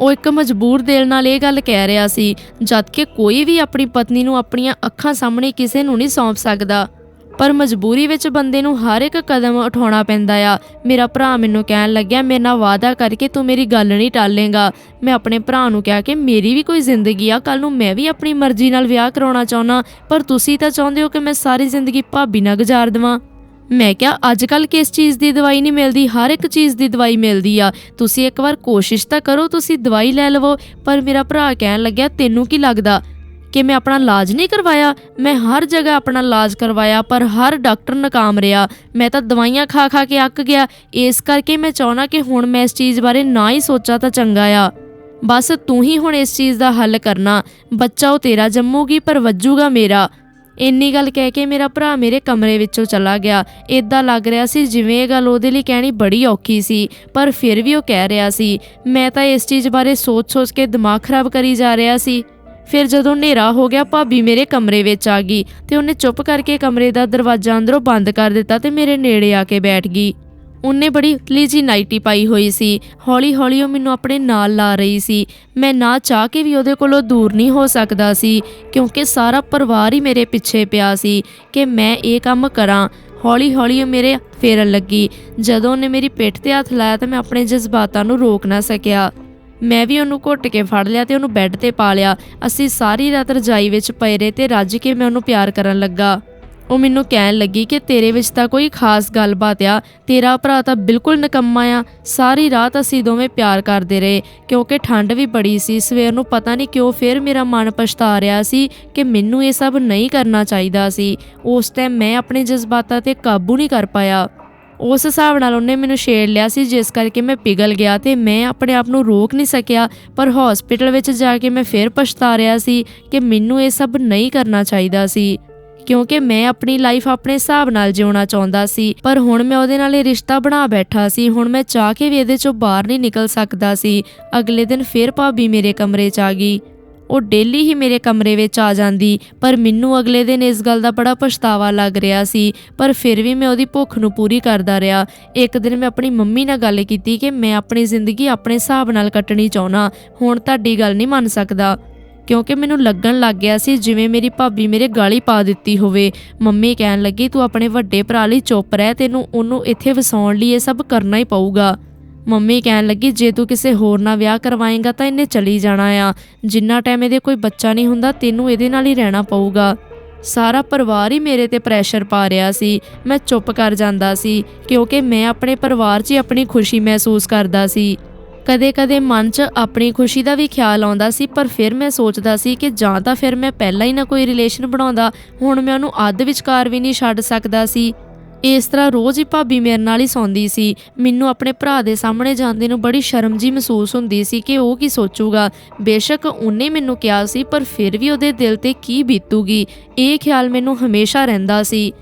ਉਹ ਇੱਕ ਮਜਬੂਰ ਦਿਲ ਨਾਲ ਇਹ ਗੱਲ ਕਹਿ ਰਿਹਾ ਸੀ, ਜਦ ਕਿ ਕੋਈ ਵੀ ਆਪਣੀ ਪਤਨੀ ਨੂੰ ਆਪਣੀਆਂ ਅੱਖਾਂ ਸਾਹਮਣੇ ਕਿਸੇ ਨੂੰ ਨਹੀਂ ਸੌਂਪ ਸਕਦਾ। ਪਰ ਮਜਬੂਰੀ ਵਿੱਚ ਬੰਦੇ ਨੂੰ ਹਰ ਇੱਕ ਕਦਮ ਉਠਾਉਣਾ ਪੈਂਦਾ ਆ। ਮੇਰਾ ਭਰਾ ਮੈਨੂੰ ਕਹਿਣ ਲੱਗਿਆ, ਮੇਰੇ ਨਾਲ ਵਾਅਦਾ ਕਰਕੇ ਤੂੰ ਮੇਰੀ ਗੱਲ ਨਹੀਂ ਟਾਲੇਗਾ। ਮੈਂ ਆਪਣੇ ਭਰਾ ਨੂੰ ਕਿਹਾ ਕਿ ਮੇਰੀ ਵੀ ਕੋਈ ਜ਼ਿੰਦਗੀ ਆ ਕੱਲ ਨੂੰ ਮੈਂ ਵੀ ਆਪਣੀ ਮਰਜ਼ੀ ਨਾਲ ਵਿਆਹ ਕਰਾਉਣਾ ਚਾਹੁੰਦਾ, ਪਰ ਤੁਸੀਂ ਤਾਂ ਚਾਹੁੰਦੇ ਹੋ ਕਿ ਮੈਂ ਸਾਰੀ ਜ਼ਿੰਦਗੀ ਭਾਬੀ ਨਾਲ ਗੁਜ਼ਾਰ ਦੇਵਾਂ। ਮੈਂ ਕਿਹਾ ਅੱਜ ਕੱਲ ਕਿਸ ਚੀਜ਼ ਦੀ ਦਵਾਈ ਨਹੀਂ ਮਿਲਦੀ? ਹਰ ਇੱਕ ਚੀਜ਼ ਦੀ ਦਵਾਈ ਮਿਲਦੀ ਆ। ਤੁਸੀਂ ਇੱਕ ਵਾਰ ਕੋਸ਼ਿਸ਼ ਤਾਂ ਕਰੋ, ਤੁਸੀਂ ਦਵਾਈ ਲੈ ਲਵੋ। ਪਰ ਮੇਰਾ ਭਰਾ ਕਹਿਣ ਲੱਗਿਆ, ਤੈਨੂੰ ਕੀ ਲੱਗਦਾ? ਕਿ ਮੈਂ ਆਪਣਾ ਇਲਾਜ ਨਹੀਂ ਕਰਵਾਇਆ, ਮੈਂ ਹਰ ਜਗ੍ਹਾ ਆਪਣਾ ਇਲਾਜ ਕਰਵਾਇਆ, ਪਰ ਹਰ ਡਾਕਟਰ ਨਾਕਾਮ ਰਿਹਾ। ਮੈਂ ਤਾਂ ਦਵਾਈਆਂ ਖਾ ਖਾ ਕੇ ਅੱਕ ਗਿਆ। ਇਸ ਕਰਕੇ ਮੈਂ ਚਾਹਣਾ ਕਿ ਹੁਣ ਮੈਂ ਇਸ ਚੀਜ਼ ਬਾਰੇ ਨਾ ਹੀ ਸੋਚਾਂ ਤਾਂ ਚੰਗਾ ਆ। ਬਸ ਤੂੰ ਹੀ ਹੁਣ ਇਸ ਚੀਜ਼ ਦਾ ਹੱਲ ਕਰਨਾ। ਬੱਚਾ ਉਹ ਤੇਰਾ ਜੰਮੂਗੀ, ਪਰ ਵੱਜੂਗਾ ਮੇਰਾ। ਇੰਨੀ ਗੱਲ ਕਹਿ ਕੇ ਮੇਰਾ ਭਰਾ ਮੇਰੇ ਕਮਰੇ ਵਿੱਚੋਂ ਚਲਾ ਗਿਆ। ਇਦਾਂ ਲੱਗ ਰਿਹਾ ਸੀ ਜਿਵੇਂ ਇਹ ਗੱਲ ਉਹਦੇ ਲਈ ਕਹਿਣੀ ਬੜੀ ਔਖੀ ਸੀ, ਪਰ ਫਿਰ ਵੀ ਉਹ ਕਹਿ ਰਿਹਾ ਸੀ, ਮੈਂ ਤਾਂ ਇਸ ਚੀਜ਼ ਬਾਰੇ ਸੋਚ-ਸੋਚ ਕੇ ਦਿਮਾਗ ਖਰਾਬ ਕਰੀ ਜਾ ਰਿਹਾ ਸੀ। ਫਿਰ ਜਦੋਂ ਹਨੇਰਾ ਹੋ ਗਿਆ, ਭਾਬੀ ਮੇਰੇ ਕਮਰੇ ਵਿੱਚ ਆ ਗਈ ਤੇ ਉਹਨੇ ਚੁੱਪ ਕਰਕੇ ਕਮਰੇ ਦਾ ਦਰਵਾਜ਼ਾ ਅੰਦਰੋਂ ਬੰਦ ਕਰ ਦਿੱਤਾ ਤੇ ਮੇਰੇ ਨੇੜੇ ਆ ਕੇ ਬੈਠ ਗਈ। ਉਹਨੇ ਬੜੀ ਉਤਲੀ ਜੀ ਨਾਈਟੀ ਪਾਈ ਹੋਈ ਸੀ। ਹੌਲੀ ਹੌਲੀ ਉਹ ਮੈਨੂੰ ਆਪਣੇ ਨਾਲ ਲਾ ਰਹੀ ਸੀ। ਮੈਂ ਨਾ ਚਾਹ ਕੇ ਵੀ ਉਹਦੇ ਕੋਲੋਂ ਦੂਰ ਨਹੀਂ ਹੋ ਸਕਦਾ ਸੀ, ਕਿਉਂਕਿ ਸਾਰਾ ਪਰਿਵਾਰ ਹੀ ਮੇਰੇ ਪਿੱਛੇ ਪਿਆ ਸੀ ਕਿ ਮੈਂ ਇਹ ਕੰਮ ਕਰਾਂ। ਹੌਲੀ ਹੌਲੀ ਉਹ ਮੇਰੇ ਫੇਰਨ ਲੱਗੀ। ਜਦੋਂ ਉਹਨੇ ਮੇਰੀ ਪਿੱਠ ਤੇ ਹੱਥ ਲਾਇਆ ਤਾਂ ਮੈਂ ਆਪਣੇ ਜਜ਼ਬਾਤਾਂ ਨੂੰ ਰੋਕ ਨਾ ਸਕਿਆ। ਮੈਂ ਵੀ ਉਹਨੂੰ ਘੁੱਟ ਕੇ ਫੜ ਲਿਆ ਤੇ ਉਹਨੂੰ ਬੈੱਡ ਤੇ ਪਾ ਲਿਆ। ਅਸੀਂ ਸਾਰੀ ਰਾਤ ਰਜਾਈ ਵਿੱਚ ਪਏ ਰਹੇ ਤੇ ਰੱਜ ਕੇ ਮੈਂ ਉਹਨੂੰ ਪਿਆਰ ਕਰਨ ਲੱਗਾ। ਉਹ ਮੈਨੂੰ ਕਹਿਣ ਲੱਗੀ ਕਿ ਤੇਰੇ ਵਿੱਚ ਤਾਂ ਕੋਈ ਖਾਸ ਗੱਲਬਾਤ ਆ, ਤੇਰਾ ਭਰਾ ਤਾਂ ਬਿਲਕੁਲ ਨਕੰਮਾ ਆ। ਸਾਰੀ ਰਾਤ ਅਸੀਂ ਦੋਵੇਂ ਪਿਆਰ ਕਰਦੇ ਰਹੇ, ਕਿਉਂਕਿ ਠੰਡ ਵੀ ਬੜੀ ਸੀ। ਸਵੇਰ ਨੂੰ ਪਤਾ ਨਹੀਂ ਕਿਉਂ ਫਿਰ ਮੇਰਾ ਮਨ ਪਛਤਾ ਰਿਹਾ ਸੀ ਕਿ ਮੈਨੂੰ ਇਹ ਸਭ ਨਹੀਂ ਕਰਨਾ ਚਾਹੀਦਾ ਸੀ। ਉਸ ਟਾਈਮ ਮੈਂ ਆਪਣੇ ਜਜ਼ਬਾਤਾਂ ਤੇ ਕਾਬੂ ਨਹੀਂ ਕਰ ਪਾਇਆ। ਉਸ ਹਿਸਾਬ ਨਾਲ ਉਹਨੇ ਮੈਨੂੰ ਛੇੜ ਲਿਆ ਸੀ, ਜਿਸ ਕਰਕੇ ਮੈਂ ਪਿਗਲ ਗਿਆ ਤੇ ਮੈਂ ਆਪਣੇ ਆਪ ਨੂੰ ਰੋਕ ਨਹੀਂ ਸਕਿਆ। ਪਰ ਹਸਪੀਟਲ ਵਿੱਚ ਜਾ ਕੇ ਮੈਂ ਫਿਰ ਪਛਤਾ ਰਿਹਾ ਸੀ ਕਿ ਮੈਨੂੰ ਇਹ ਸਭ ਨਹੀਂ ਕਰਨਾ ਚਾਹੀਦਾ ਸੀ, ਕਿਉਂਕਿ ਮੈਂ ਆਪਣੀ ਲਾਈਫ ਆਪਣੇ ਹਿਸਾਬ ਨਾਲ ਜਿਉਣਾ ਚਾਹੁੰਦਾ ਸੀ। ਪਰ ਹੁਣ ਮੈਂ ਉਹਦੇ ਨਾਲ ਇਹ ਰਿਸ਼ਤਾ ਬਣਾ ਬੈਠਾ ਸੀ, ਹੁਣ ਮੈਂ ਚਾਹ ਕੇ ਵੀ ਇਹਦੇ ਚੋਂ ਬਾਹਰ ਨਹੀਂ ਨਿਕਲ ਸਕਦਾ ਸੀ। ਅਗਲੇ ਦਿਨ ਫਿਰ ਭਾਬੀ ਮੇਰੇ ਕਮਰੇ 'ਚ ਆ ਗਈ। ਉਹ ਡੇਲੀ ਹੀ ਮੇਰੇ ਕਮਰੇ ਵਿੱਚ ਆ ਜਾਂਦੀ, ਪਰ ਮੈਨੂੰ ਅਗਲੇ ਦਿਨ ਇਸ ਗੱਲ ਦਾ ਬੜਾ ਪਛਤਾਵਾ ਲੱਗ ਰਿਹਾ ਸੀ, ਪਰ ਫਿਰ ਵੀ ਮੈਂ ਉਹਦੀ ਭੁੱਖ ਨੂੰ ਪੂਰੀ ਕਰਦਾ ਰਿਹਾ। ਇੱਕ ਦਿਨ ਮੈਂ ਆਪਣੀ ਮੰਮੀ ਨਾਲ ਗੱਲ ਕੀਤੀ ਕਿ ਮੈਂ ਆਪਣੀ ਜ਼ਿੰਦਗੀ ਆਪਣੇ ਹਿਸਾਬ ਨਾਲ ਕੱਟਣੀ ਚਾਹੁੰਦਾ, ਹੁਣ ਤੁਹਾਡੀ ਗੱਲ ਨਹੀਂ ਮੰਨ ਸਕਦਾ। ਕਿਉਂਕਿ ਮੈਨੂੰ ਲੱਗਣ ਲੱਗ ਗਿਆ ਸੀ, ਜਿਵੇਂ ਮੇਰੀ ਭਾਬੀ ਮੇਰੇ ਗਾਲੀ ਪਾ ਦਿੱਤੀ ਹੋਵੇ। ਮੰਮੀ ਕਹਿਣ ਲੱਗੀ, ਤੂੰ ਆਪਣੇ ਵੱਡੇ ਭਰਾ ਲਈ ਚੁੱਪ ਰਹਿ, ਤੈਨੂੰ ਉਹਨੂੰ ਇੱਥੇ ਵਸਾਉਣ ਲਈ ਇਹ ਸਭ ਕਰਨਾ ਹੀ ਪਊਗਾ। ਮੰਮੀ ਕਹਿਣ ਲੱਗੀ, ਜੇ ਤੂੰ ਕਿਸੇ ਹੋਰ ਨਾਲ ਵਿਆਹ ਕਰਵਾਏਂਗਾ ਤਾਂ ਇਹਨੇ ਚਲੀ ਜਾਣਾ ਆ। ਜਿੰਨਾ ਟਾਈਮ ਇਹਦੇ ਕੋਈ ਬੱਚਾ ਨਹੀਂ ਹੁੰਦਾ, ਤੈਨੂੰ ਇਹਦੇ ਨਾਲ ਹੀ ਰਹਿਣਾ ਪਊਗਾ। ਸਾਰਾ ਪਰਿਵਾਰ ਹੀ ਮੇਰੇ ਤੇ ਪ੍ਰੈਸ਼ਰ ਪਾ ਰਿਹਾ ਸੀ। ਮੈਂ ਚੁੱਪ ਕਰ ਜਾਂਦਾ ਸੀ, ਕਿਉਂਕਿ ਮੈਂ ਆਪਣੇ ਪਰਿਵਾਰ 'ਚ ਹੀ ਆਪਣੀ ਖੁਸ਼ੀ ਮਹਿਸੂਸ ਕਰਦਾ ਸੀ। ਕਦੇ-ਕਦੇ ਮਨ 'ਚ ਆਪਣੀ ਖੁਸ਼ੀ ਦਾ ਵੀ ਖਿਆਲ ਆਉਂਦਾ ਸੀ, ਪਰ ਫਿਰ ਮੈਂ ਸੋਚਦਾ ਸੀ ਕਿ ਜਾਂ ਤਾਂ ਫਿਰ ਮੈਂ ਪਹਿਲਾਂ ਹੀ ਨਾ ਕੋਈ ਰਿਲੇਸ਼ਨ ਬਣਾਉਂਦਾ, ਹੁਣ ਮੈਂ ਉਹਨੂੰ ਅੱਧ ਵਿਚਕਾਰ ਵੀ ਨਹੀਂ ਛੱਡ ਸਕਦਾ ਸੀ। ਇਸ ਤਰ੍ਹਾਂ ਰੋਜ਼ ਹੀ ਭਾਬੀ ਮੇਰੇ ਨਾਲ ਹੀ ਸੌਂਦੀ ਸੀ। ਮੈਨੂੰ ਆਪਣੇ ਭਰਾ ਦੇ ਸਾਹਮਣੇ ਜਾਂਦੇ ਨੂੰ ਬੜੀ ਸ਼ਰਮ ਜੀ ਮਹਿਸੂਸ ਹੁੰਦੀ ਸੀ ਕਿ ਉਹ ਕੀ ਸੋਚੂਗਾ। ਬੇਸ਼ੱਕ ਉਹਨੇ ਮੈਨੂੰ ਕਿਹਾ ਸੀ, ਪਰ ਫਿਰ ਵੀ ਉਹਦੇ ਦਿਲ ਤੇ ਕੀ ਬੀਤੂਗੀ, ਇਹ ਖਿਆਲ ਮੈਨੂੰ ਹਮੇਸ਼ਾ ਰਹਿੰਦਾ ਸੀ।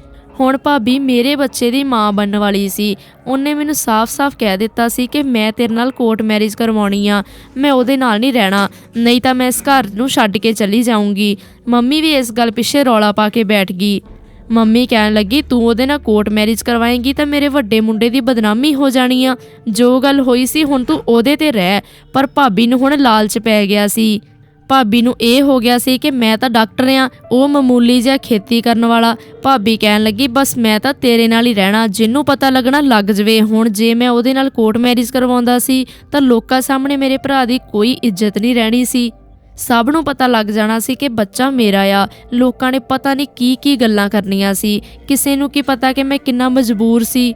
ਹੁਣ ਭਾਬੀ ਮੇਰੇ ਬੱਚੇ ਦੀ ਮਾਂ ਬਣਨ ਵਾਲੀ ਸੀ। ਉਹਨੇ ਮੈਨੂੰ ਸਾਫ਼-ਸਾਫ਼ ਕਹਿ ਦਿੱਤਾ ਸੀ ਕਿ ਮੈਂ ਤੇਰੇ ਨਾਲ ਕੋਰਟ ਮੈਰਿਜ ਕਰਵਾਉਣੀ ਆ, ਮੈਂ ਉਹਦੇ ਨਾਲ ਨਹੀਂ ਰਹਿਣਾ, ਨਹੀਂ ਤਾਂ ਮੈਂ ਇਸ ਘਰ ਨੂੰ ਛੱਡ ਕੇ ਚਲੀ ਜਾਊਂਗੀ। ਮੰਮੀ ਵੀ ਇਸ ਗੱਲ ਪਿੱਛੇ ਰੌਲਾ ਪਾ ਕੇ ਬੈਠ ਗਈ। ਮੰਮੀ ਕਹਿਣ ਲੱਗੀ, ਤੂੰ ਉਹਦੇ ਨਾਲ ਕੋਰਟ ਮੈਰਿਜ ਕਰਵਾਏਂਗੀ ਤਾਂ ਮੇਰੇ ਵੱਡੇ ਮੁੰਡੇ ਦੀ ਬਦਨਾਮੀ ਹੋ ਜਾਣੀ ਆ। ਜੋ ਗੱਲ ਹੋਈ ਸੀ, ਹੁਣ ਤੂੰ ਉਹਦੇ ਤੇ ਰਹਿ। ਪਰ ਭਾਬੀ ਨੂੰ ਹੁਣ ਲਾਲਚ ਪੈ ਗਿਆ ਸੀ। ਭਾਬੀ ਨੂੰ ਇਹ ਹੋ ਗਿਆ ਸੀ ਕਿ ਮੈਂ ਤਾਂ ਡਾਕਟਰ ਆ, ਉਹ ਮਾਮੂਲੀ ਜਿਹਾ ਖੇਤੀ ਕਰਨ ਵਾਲਾ। ਭਾਬੀ ਕਹਿਣ ਲੱਗੀ, ਬਸ ਮੈਂ ਤਾਂ ਤੇਰੇ ਨਾਲ ਹੀ ਰਹਿਣਾ ਜਿੰਨੂੰ ਪਤਾ ਲੱਗਣਾ ਲੱਗ ਜਵੇ। ਹੁਣ ਜੇ ਮੈਂ ਉਹਦੇ ਨਾਲ ਕੋਰਟ ਮੈਰਿਜ ਕਰਵਾਉਂਦਾ ਸੀ, ਤਾਂ ਲੋਕਾਂ ਸਾਹਮਣੇ ਮੇਰੇ ਭਰਾ ਦੀ ਕੋਈ ਇੱਜ਼ਤ ਨਹੀਂ ਰਹਿਣੀ ਸੀ। ਸਭ ਨੂੰ ਪਤਾ ਲੱਗ ਜਾਣਾ ਸੀ ਕਿ ਬੱਚਾ ਮੇਰਾ ਆ। ਲੋਕਾਂ ਨੇ ਪਤਾ ਨਹੀਂ ਕੀ ਕੀ ਗੱਲਾਂ ਕਰਨੀਆਂ ਸੀ। ਕਿਸੇ ਨੂੰ ਕੀ ਪਤਾ ਕਿ ਮੈਂ ਕਿੰਨਾ ਮਜਬੂਰ ਸੀ।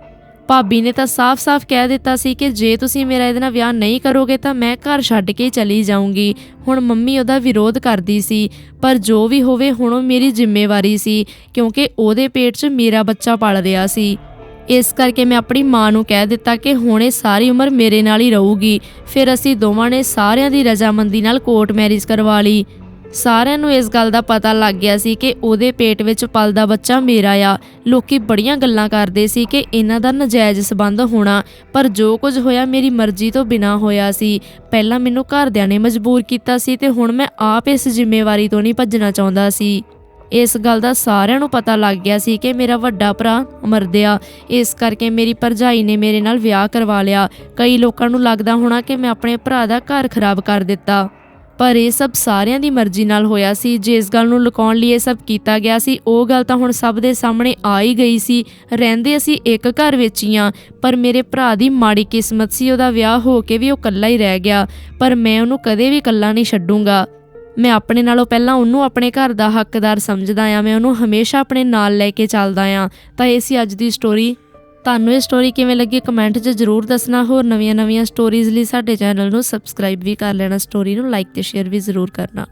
ਭਾਬੀ ਨੇ ਤਾਂ ਸਾਫ਼-ਸਾਫ਼ ਕਹਿ ਦਿੱਤਾ ਸੀ ਕਿ ਜੇ ਤੁਸੀਂ ਮੇਰਾ ਇਹਦੇ ਨਾਲ ਵਿਆਹ ਨਹੀਂ ਕਰੋਗੇ ਤਾਂ ਮੈਂ ਘਰ ਛੱਡ ਕੇ ਚਲੀ ਜਾਊਂਗੀ। ਹੁਣ ਮੰਮੀ ਉਹਦਾ ਵਿਰੋਧ ਕਰਦੀ ਸੀ। ਪਰ ਜੋ ਵੀ ਹੋਵੇ ਹੁਣ ਉਹ ਮੇਰੀ ਜ਼ਿੰਮੇਵਾਰੀ ਸੀ, ਕਿਉਂਕਿ ਉਹਦੇ ਪੇਟ 'ਚ ਮੇਰਾ ਬੱਚਾ ਪਲ ਰਿਹਾ ਸੀ। ਇਸ ਕਰਕੇ ਮੈਂ ਆਪਣੀ ਮਾਂ ਨੂੰ ਕਹਿ ਦਿੱਤਾ ਕਿ ਹੁਣ ਇਹ ਸਾਰੀ ਉਮਰ ਮੇਰੇ ਨਾਲ ਹੀ ਰਹੂਗੀ। ਫਿਰ ਅਸੀਂ ਦੋਵਾਂ ਨੇ ਸਾਰਿਆਂ ਦੀ ਰਜ਼ਾਮੰਦੀ ਨਾਲ ਕੋਰਟ ਮੈਰਿਜ ਕਰਵਾ ਲਈ। ਸਾਰਿਆਂ ਨੂੰ ਇਸ ਗੱਲ ਦਾ ਪਤਾ ਲੱਗ ਗਿਆ ਸੀ ਕਿ ਉਹਦੇ ਪੇਟ ਵਿੱਚ ਪਲਦਾ ਬੱਚਾ ਮੇਰਾ ਆ। ਲੋਕੀ ਬੜੀਆਂ ਗੱਲਾਂ ਕਰਦੇ ਸੀ ਕਿ ਇਹਨਾਂ ਦਾ ਨਜਾਇਜ਼ ਸਬੰਧ ਹੋਣਾ, ਪਰ ਜੋ ਕੁਝ ਹੋਇਆ ਮੇਰੀ ਮਰਜ਼ੀ ਤੋਂ ਬਿਨਾ ਹੋਇਆ ਸੀ। ਪਹਿਲਾਂ ਮੈਨੂੰ ਘਰਦਿਆਂ ਨੇ ਮਜਬੂਰ ਕੀਤਾ ਸੀ ਤੇ ਹੁਣ ਮੈਂ ਆਪ ਇਸ ਜ਼ਿੰਮੇਵਾਰੀ ਤੋਂ ਨਹੀਂ ਭੱਜਣਾ ਚਾਹੁੰਦਾ ਸੀ। ਇਸ ਗੱਲ ਦਾ ਸਾਰਿਆਂ ਨੂੰ ਪਤਾ ਲੱਗ ਗਿਆ ਸੀ ਕਿ ਮੇਰਾ ਵੱਡਾ ਭਰਾ ਮਰਦਿਆ ਇਸ ਕਰਕੇ ਮੇਰੀ ਭਰਜਾਈ ਨੇ ਮੇਰੇ ਨਾਲ ਵਿਆਹ ਕਰਵਾ ਲਿਆ। ਕਈ ਲੋਕਾਂ ਨੂੰ ਲੱਗਦਾ ਹੋਣਾ ਕਿ ਮੈਂ ਆਪਣੇ ਭਰਾ ਦਾ ਘਰ ਖਰਾਬ ਕਰ ਦਿੱਤਾ। ਪਰ ਇਹ ਸਭ ਸਾਰਿਆਂ ਦੀ ਮਰਜ਼ੀ ਨਾਲ ਹੋਇਆ ਸੀ। ਜਿਸ ਗੱਲ ਨੂੰ ਲੁਕਾਉਣ ਲਈ ਇਹ ਸਭ ਕੀਤਾ ਗਿਆ ਸੀ, ਉਹ ਗੱਲ ਤਾਂ ਹੁਣ ਸਭ ਦੇ ਸਾਹਮਣੇ ਆ ਹੀ ਗਈ ਸੀ। ਰਹਿੰਦੇ ਅਸੀਂ ਇੱਕ ਘਰ ਵਿੱਚ ਹੀ ਆ, ਪਰ ਮੇਰੇ ਭਰਾ ਦੀ ਮਾੜੀ ਕਿਸਮਤ ਸੀ। ਉਹਦਾ ਵਿਆਹ ਹੋ ਕੇ ਵੀ ਉਹ ਇਕੱਲਾ ਹੀ ਰਹਿ ਗਿਆ, ਪਰ ਮੈਂ ਉਹਨੂੰ ਕਦੇ ਵੀ ਇਕੱਲਾ ਨਹੀਂ ਛੱਡੂੰਗਾ। ਮੈਂ ਆਪਣੇ ਨਾਲੋਂ ਪਹਿਲਾਂ ਉਹਨੂੰ ਆਪਣੇ ਘਰ ਦਾ ਹੱਕਦਾਰ ਸਮਝਦਾ ਆ ਮੈਂ ਉਹਨੂੰ ਹਮੇਸ਼ਾ ਆਪਣੇ ਨਾਲ ਲੈ ਕੇ ਚੱਲਦਾ ਆ ਤਾਂ ਇਹ ਸੀ ਅੱਜ ਦੀ ਸਟੋਰੀ ਤੁਹਾਨੂੰ ਇਹ ਸਟੋਰੀ ਕਿਵੇਂ ਲੱਗੀ ਕਮੈਂਟ 'ਚ ਜ਼ਰੂਰ ਦੱਸਣਾ। ਹੋਰ ਨਵੀਆਂ-ਨਵੀਆਂ ਸਟੋਰੀਜ਼ ਲਈ ਸਾਡੇ ਚੈਨਲ ਨੂੰ ਸਬਸਕ੍ਰਾਈਬ ਵੀ ਕਰ ਲੈਣਾ। ਸਟੋਰੀ ਨੂੰ ਲਾਈਕ ਤੇ ਸ਼ੇਅਰ ਵੀ ਜ਼ਰੂਰ ਕਰਨਾ।